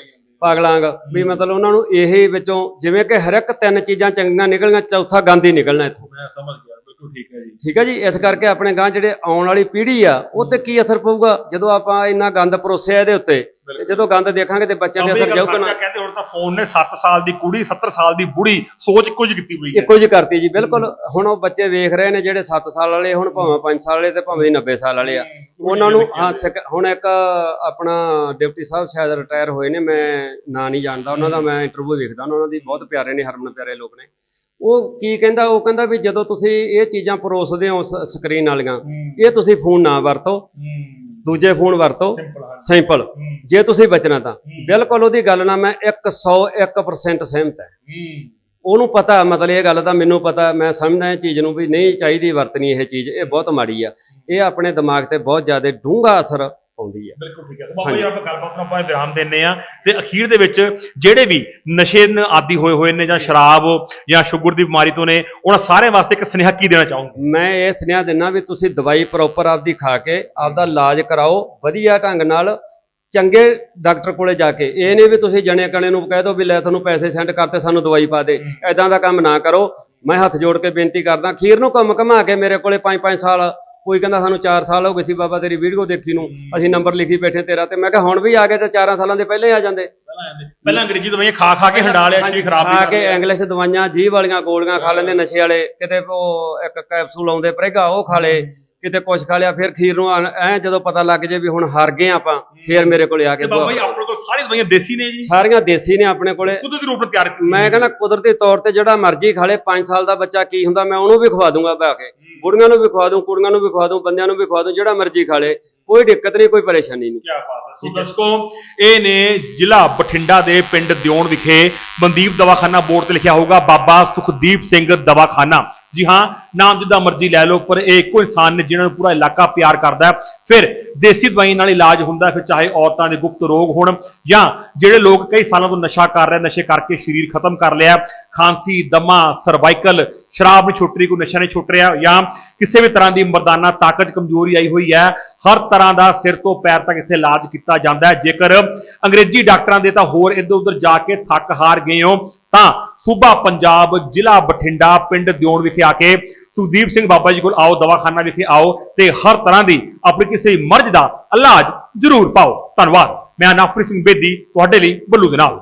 ਪਾਗਲਾਂਗ ਵੀ ਮਤਲਬ ਉਹਨਾਂ ਨੂੰ ਇਹੀ ਵਿੱਚੋਂ ਜਿਵੇਂ ਕਿ ਹਰ ਇੱਕ ਤਿੰਨ ਚੀਜ਼ਾਂ ਚੰਗੀਆਂ ਨਿਕਲੀਆਂ ਚੌਥਾ ਗੰਦ ਹੀ ਨਿਕਲਣਾ ਇੱਥੋਂ। ਮੈਂ ਸਮਝ ਗਿਆ ਬਿਲਕੁਲ ਠੀਕ ਹੈ ਜੀ। ਠੀਕ ਹੈ ਜੀ? ਇਸ ਕਰਕੇ ਆਪਣੇ ਗਾਂ ਜਿਹੜੇ ਆਉਣ ਵਾਲੀ ਪੀੜ੍ਹੀ ਆ ਉਹ ਤੇ ਕੀ ਅਸਰ ਪਊਗਾ? ਜਦੋਂ ਆਪਾਂ ਇੰਨਾ ਗੰਦ ਪਰੋਸਿਆ ਇਹਦੇ ਉੱਤੇ ਤੇ ਜਦੋਂ ਗੰਦ ਦੇਖਾਂਗੇ ਤੇ ਬੱਚਿਆਂ ਦੇ ਅਸਰ ਜਾਊਗਾ ਨਾ। ਕਹਿੰਦੇ ਹੁਣ ਤਾਂ ਫੋਨ ਨੇ 7 ਸਾਲ ਦੀ ਕੁੜੀ 70 ਸਾਲ ਦੀ ਬੁੜੀ ਸੋਚ ਕੁਝ ਕੀਤੀ ਹੋਈ ਹੈ। ਇੱਕੋ ਜਿਹੀ ਕਰਤੀ ਜੀ ਬਿਲਕੁਲ। ਹੁਣ ਉਹ ਬੱਚੇ ਵੇਖ ਰਹੇ ਨੇ ਜਿਹੜੇ 7 ਸਾਲ ਵਾਲੇ ਹੁਣ ਭਾਵੇਂ 5 ਸਾਲ ਵਾਲੇ ਤੇ ਭਾਵੇਂ 90 ਸਾਲ ਵਾਲੇ ਆ। ਉਹਨਾਂ ਨੂੰ ਹਾਂ ਹੁਣ ਇੱਕ ਆਪਣਾ ਡਿਪਟੀ ਸਾਹਿਬ ਸ਼ਾਇਦ ਰਿਟਾਇਰ ਹੋਏ ਨੇ ਮੈਂ ਨਾਂ ਨਹੀਂ ਜਾਣਦਾ ਉਹਨਾਂ ਦਾ ਮੈਂ ਇੰਟਰਵਿਊ ਵੇਖਦਾ ਉਹਨਾਂ ਦੀ ਬਹੁਤ ਪਿਆਰੇ ਨੇ ਹਰਮਨ ਪਿਆਰੇ ਲੋਕ ਨੇ। ਉਹ ਕੀ ਕਹਿੰਦਾ ਉਹ ਕਹਿੰਦਾ ਵੀ ਜਦੋਂ ਤੁਸੀਂ ਇਹ ਚੀਜ਼ਾਂ ਪਰੋਸਦੇ ਹੋ ਸਕਰੀਨ ਵਾਲੀਆਂ ਇਹ ਤੁਸੀਂ ਫੋਨ ਨਾ ਵਰਤੋ। ਦੂਜੇ ਫੋਨ ਵਰਤੋ। ਸਿੰਪਲ ਜੇ ਤੁਸੀਂ ਬਚਣਾ ਤਾਂ। ਬਿਲਕੁਲ ਉਹਦੀ ਗੱਲ ਨਾਲ ਮੈਂ 101% ਸਹਿਮਤ ਹੈ। ਉਹਨੂੰ ਪਤਾ ਮਤਲਬ ਇਹ ਗੱਲ ਤਾਂ ਮੈਨੂੰ ਪਤਾ ਮੈਂ ਸਮਝਦਾ ਇਹ ਚੀਜ਼ ਨੂੰ ਵੀ ਨਹੀਂ ਚਾਹੀਦੀ ਵਰਤਣੀ ਇਹ ਚੀਜ਼ ਇਹ ਬਹੁਤ ਮਾੜੀ ਆ। ਇਹ ਆਪਣੇ ਦਿਮਾਗ ਤੇ ਬਹੁਤ ਜ਼ਿਆਦਾ ਡੂੰਘਾ ਅਸਰ ਪਾਉਂਦੀ ਆ ਬਿਲਕੁਲ ਠੀਕ ਹੈ। ਬਾਬਾ ਜੀ ਆਪਾਂ ਗੱਲਬਾਤ ਨੂੰ ਆਪਾਂ ਵਿਰਾਮ ਦਿੰਨੇ ਆ ਤੇ ਅਖੀਰ ਦੇ ਵਿੱਚ ਜਿਹੜੇ ਵੀ ਨਸ਼ੇ ਆਦੀ ਹੋਏ ਹੋਏ ਨੇ ਜਾਂ ਸ਼ਰਾਬ ਜਾਂ ਸ਼ੂਗਰ ਦੀ ਬਿਮਾਰੀ ਤੋਂ ਨੇ ਉਹਨਾਂ ਸਾਰਿਆਂ ਵਾਸਤੇ ਇੱਕ ਸੁਨੇਹਾ ਕੀ ਦੇਣਾ ਚਾਹੋਗੇ? ਮੈਂ ਇਹ ਸੁਨੇਹਾ ਦਿੰਦਾ ਵੀ ਤੁਸੀਂ ਦਵਾਈ ਪ੍ਰੋਪਰ ਆਪਦੀ ਖਾ ਕੇ ਆਪਦਾ ਇਲਾਜ ਕਰਾਓ ਵਧੀਆ ਢੰਗ ਨਾਲ ਚੰਗੇ ਡਾਕਟਰ ਕੋਲੇ ਜਾ ਕੇ। ਇਹ ਨਹੀਂ ਵੀ ਤੁਸੀਂ ਜਣੇ ਕਣੇ ਨੂੰ ਕਹਿ ਦਿਓ ਵੀ ਲੈ ਤੁਹਾਨੂੰ ਪੈਸੇ ਸੈਂਡ ਕਰਤੇ ਸਾਨੂੰ ਦਵਾਈ ਪਾ ਦੇ। ਐਦਾਂ ਦਾ ਕੰਮ ਨਾ ਕਰੋ। ਮੈਂ ਹੱਥ ਜੋੜ ਕੇ ਬੇਨਤੀ ਕਰਦਾ ਖੀਰ ਨੂੰ ਕੰਮ ਘਮਾ ਕੇ ਮੇਰੇ ਕੋਲੇ 5-5 ਸਾਲ ਕੋਈ ਕਹਿੰਦਾ ਸਾਨੂੰ 4 ਸਾਲ ਹੋ ਗਏ ਸੀ ਬਾਬਾ ਤੇਰੀ ਵੀਡੀਓ ਦੇਖੀ ਨੂੰ ਅਸੀਂ ਨੰਬਰ ਲਿਖੀ ਬੈਠੇ ਤੇਰਾ ਤੇ ਮੈਂ ਕਿਹਾ ਹੁਣ ਵੀ ਆ ਗਏ ਤੇ 4 ਸਾਲਾਂ ਦੇ ਪਹਿਲੇ ਆ ਜਾਂਦੇ। ਪਹਿਲਾਂ ਅੰਗਰੇਜ਼ੀ ਦਵਾਈਆਂ ਖਾ ਖਾ ਕੇ ਹੰਡਾ ਲਿਆ ਸ਼ਰੀਰ ਖਰਾਬ ਖਾ ਕੇ ਇੰਗਲਿਸ਼ ਦਵਾਈਆਂ ਜੀਭ ਵਾਲੀਆਂ ਗੋਲੀਆਂ ਖਾ ਲੈਂਦੇ ਨਸ਼ੇ ਵਾਲੇ। ਕਿਤੇ ਉਹ ਇੱਕ ਕੈਪਸੂਲ ਆਉਂਦੇ ਪ੍ਰੇਗਾ ਉਹ ਖਾ ਲੇ ਕਿਤੇ ਕੁਛ ਖਾ ਲਿਆ ਫਿਰ ਖੀਰ ਨੂੰ ਐ ਜਦੋਂ ਪਤਾ ਲੱਗ ਜੇ ਵੀ ਹੁਣ ਹਾਰ ਗਏ ਆਪਾਂ ਫਿਰ ਮੇਰੇ ਕੋਲੇ ਆ ਕੇ ਬਾਬਾ ਜੀ ਆਪਣੇ ਕੋਲ ਸਾਰੀ ਦਵਾਈਆਂ ਦੇਸੀ ਨੇ ਜੀ? ਸਾਰੀਆਂ ਦੇਸੀ ਨੇ ਆਪਣੇ ਕੋਲੇ। ਕੁਦਰਤੀ ਰੂਪ ਨਾਲ ਤਿਆਰ ਮੈਂ ਕਹਿੰਦਾ ਕੁਦਰਤੀ ਤੌਰ ਤੇ ਜਿਹੜਾ ਮਰਜ਼ੀ ਖਾ ਲੇ 5 ਸਾਲ ਦਾ ਬੱਚਾ ਕੀ ਹੁੰਦਾ ਮੈਂ ਉਹਨੂੰ ਵੀ ਖਵਾ ਦੂੰਗਾ ਬਾ ਕੇ। ਬੁੜੀਆਂ ਨੂੰ ਵੀ ਖਵਾ ਦੂੰ ਕੁੜੀਆਂ ਨੂੰ ਵੀ ਖਵਾ ਦੂੰ ਬੰਦਿਆਂ ਨੂੰ ਵੀ ਖਵਾ ਦੂੰ ਜਿਹੜਾ ਮਰਜ਼ੀ ਖਾ ਲੇ ਕੋਈ ਦਿੱਕਤ ਨਹੀਂ ਕੋਈ ਪਰੇਸ਼ਾਨੀ ਨਹੀਂ। ਕਿਆ ਬਾਤ ਹੈ ਸੋ ਦਰਸ਼ਕੋ ਇਹ ਨੇ ਜ਼ਿਲ੍ਹਾ ਬਠਿੰਡਾ ਦੇ ਪਿੰਡ ਦਿਉਣ ਵਿਖੇ ਮਨਦੀਪ ਦਵਾਖਾਨਾ ਬੋਰਡ ਤੇ ਲਿਖਿਆ ਹੋਊਗਾ ਬਾਬਾ ਸੁਖਦੀਪ ਸਿੰਘ ਦਵਾਖਾਨਾ। ਜੀ ਹਾਂ, ਨਾਮ ਜਿੱਦਾਂ ਮਰਜ਼ੀ ਲੈ ਲਓ, ਪਰ ਇਹ ਇੱਕੋ ਇਨਸਾਨ ਨੇ ਜਿਹਨਾਂ ਨੂੰ ਪੂਰਾ ਇਲਾਕਾ ਪਿਆਰ ਕਰਦਾ ਹੈ। ਫਿਰ ਦੇਸੀ ਦਵਾਈ ਨਾਲ ਇਲਾਜ ਹੁੰਦਾ ਫਿਰ ਚਾਹੇ ਔਰਤਾਂ ਦੇ ਗੁਪਤ ਰੋਗ ਹੋਣ ਜਾਂ ਜਿਹੜੇ ਲੋਕ ਕਈ ਸਾਲਾਂ ਤੋਂ ਨਸ਼ਾ ਕਰ ਰਹੇ, ਨਸ਼ੇ ਕਰਕੇ ਸਰੀਰ ਖਤਮ ਕਰ ਲਿਆ ਖਾਂਸੀ, ਦਮਾ ਸਰਵਾਈਕਲ ਸ਼ਰਾਬ ਨਹੀਂ ਛੁੱਟ ਰਹੀ, ਕੋਈ ਨਸ਼ਾ ਨਹੀਂ ਛੁੱਟ ਰਿਹਾ ਜਾਂ ਕਿਸੇ ਵੀ ਤਰ੍ਹਾਂ ਦੀ ਮਰਦਾਨਾ ਤਾਕਤ ਕਮਜ਼ੋਰੀ ਆਈ ਹੋਈ ਹੈ, ਹਰ ਤਰ੍ਹਾਂ ਦਾ ਸਿਰ ਤੋਂ ਪੈਰ ਤੱਕ ਇੱਥੇ ਇਲਾਜ ਕੀਤਾ ਜਾਂਦਾ ਹੈ। ਜੇਕਰ ਅੰਗਰੇਜ਼ੀ ਡਾਕਟਰਾਂ ਦੇ ਤਾਂ ਹੋਰ ਇੱਧਰ ਉੱਧਰ ਜਾ ਕੇ ਥੱਕ ਹਾਰ ਗਏ ਹੋ ਤਾਂ ਸੂਬਾ ਪੰਜਾਬ ਜ਼ਿਲ੍ਹਾ ਬਠਿੰਡਾ ਪਿੰਡ ਦਿਉਣ ਵਿਖੇ ਆ ਕੇ ਸੁਖਦੀਪ ਸਿੰਘ ਬਾਬਾ ਜੀ ਕੋਲ ਆਓ, ਦਵਾਖਾਨਾ ਵਿਖੇ ਆਓ ਤੇ ਹਰ ਤਰ੍ਹਾਂ ਦੀ ਆਪਣੀ ਕਿਸੇ ਮਰਜ਼ ਦਾ ਇਲਾਜ ਜ਼ਰੂਰ ਪਾਓ। ਧੰਨਵਾਦ। ਮੈਂ ਨਵਪ੍ਰੀਤ ਸਿੰਘ ਬੇਦੀ, ਤੁਹਾਡੇ ਲਈ ਬੱਲੂ ਦੇ ਨਾਲ।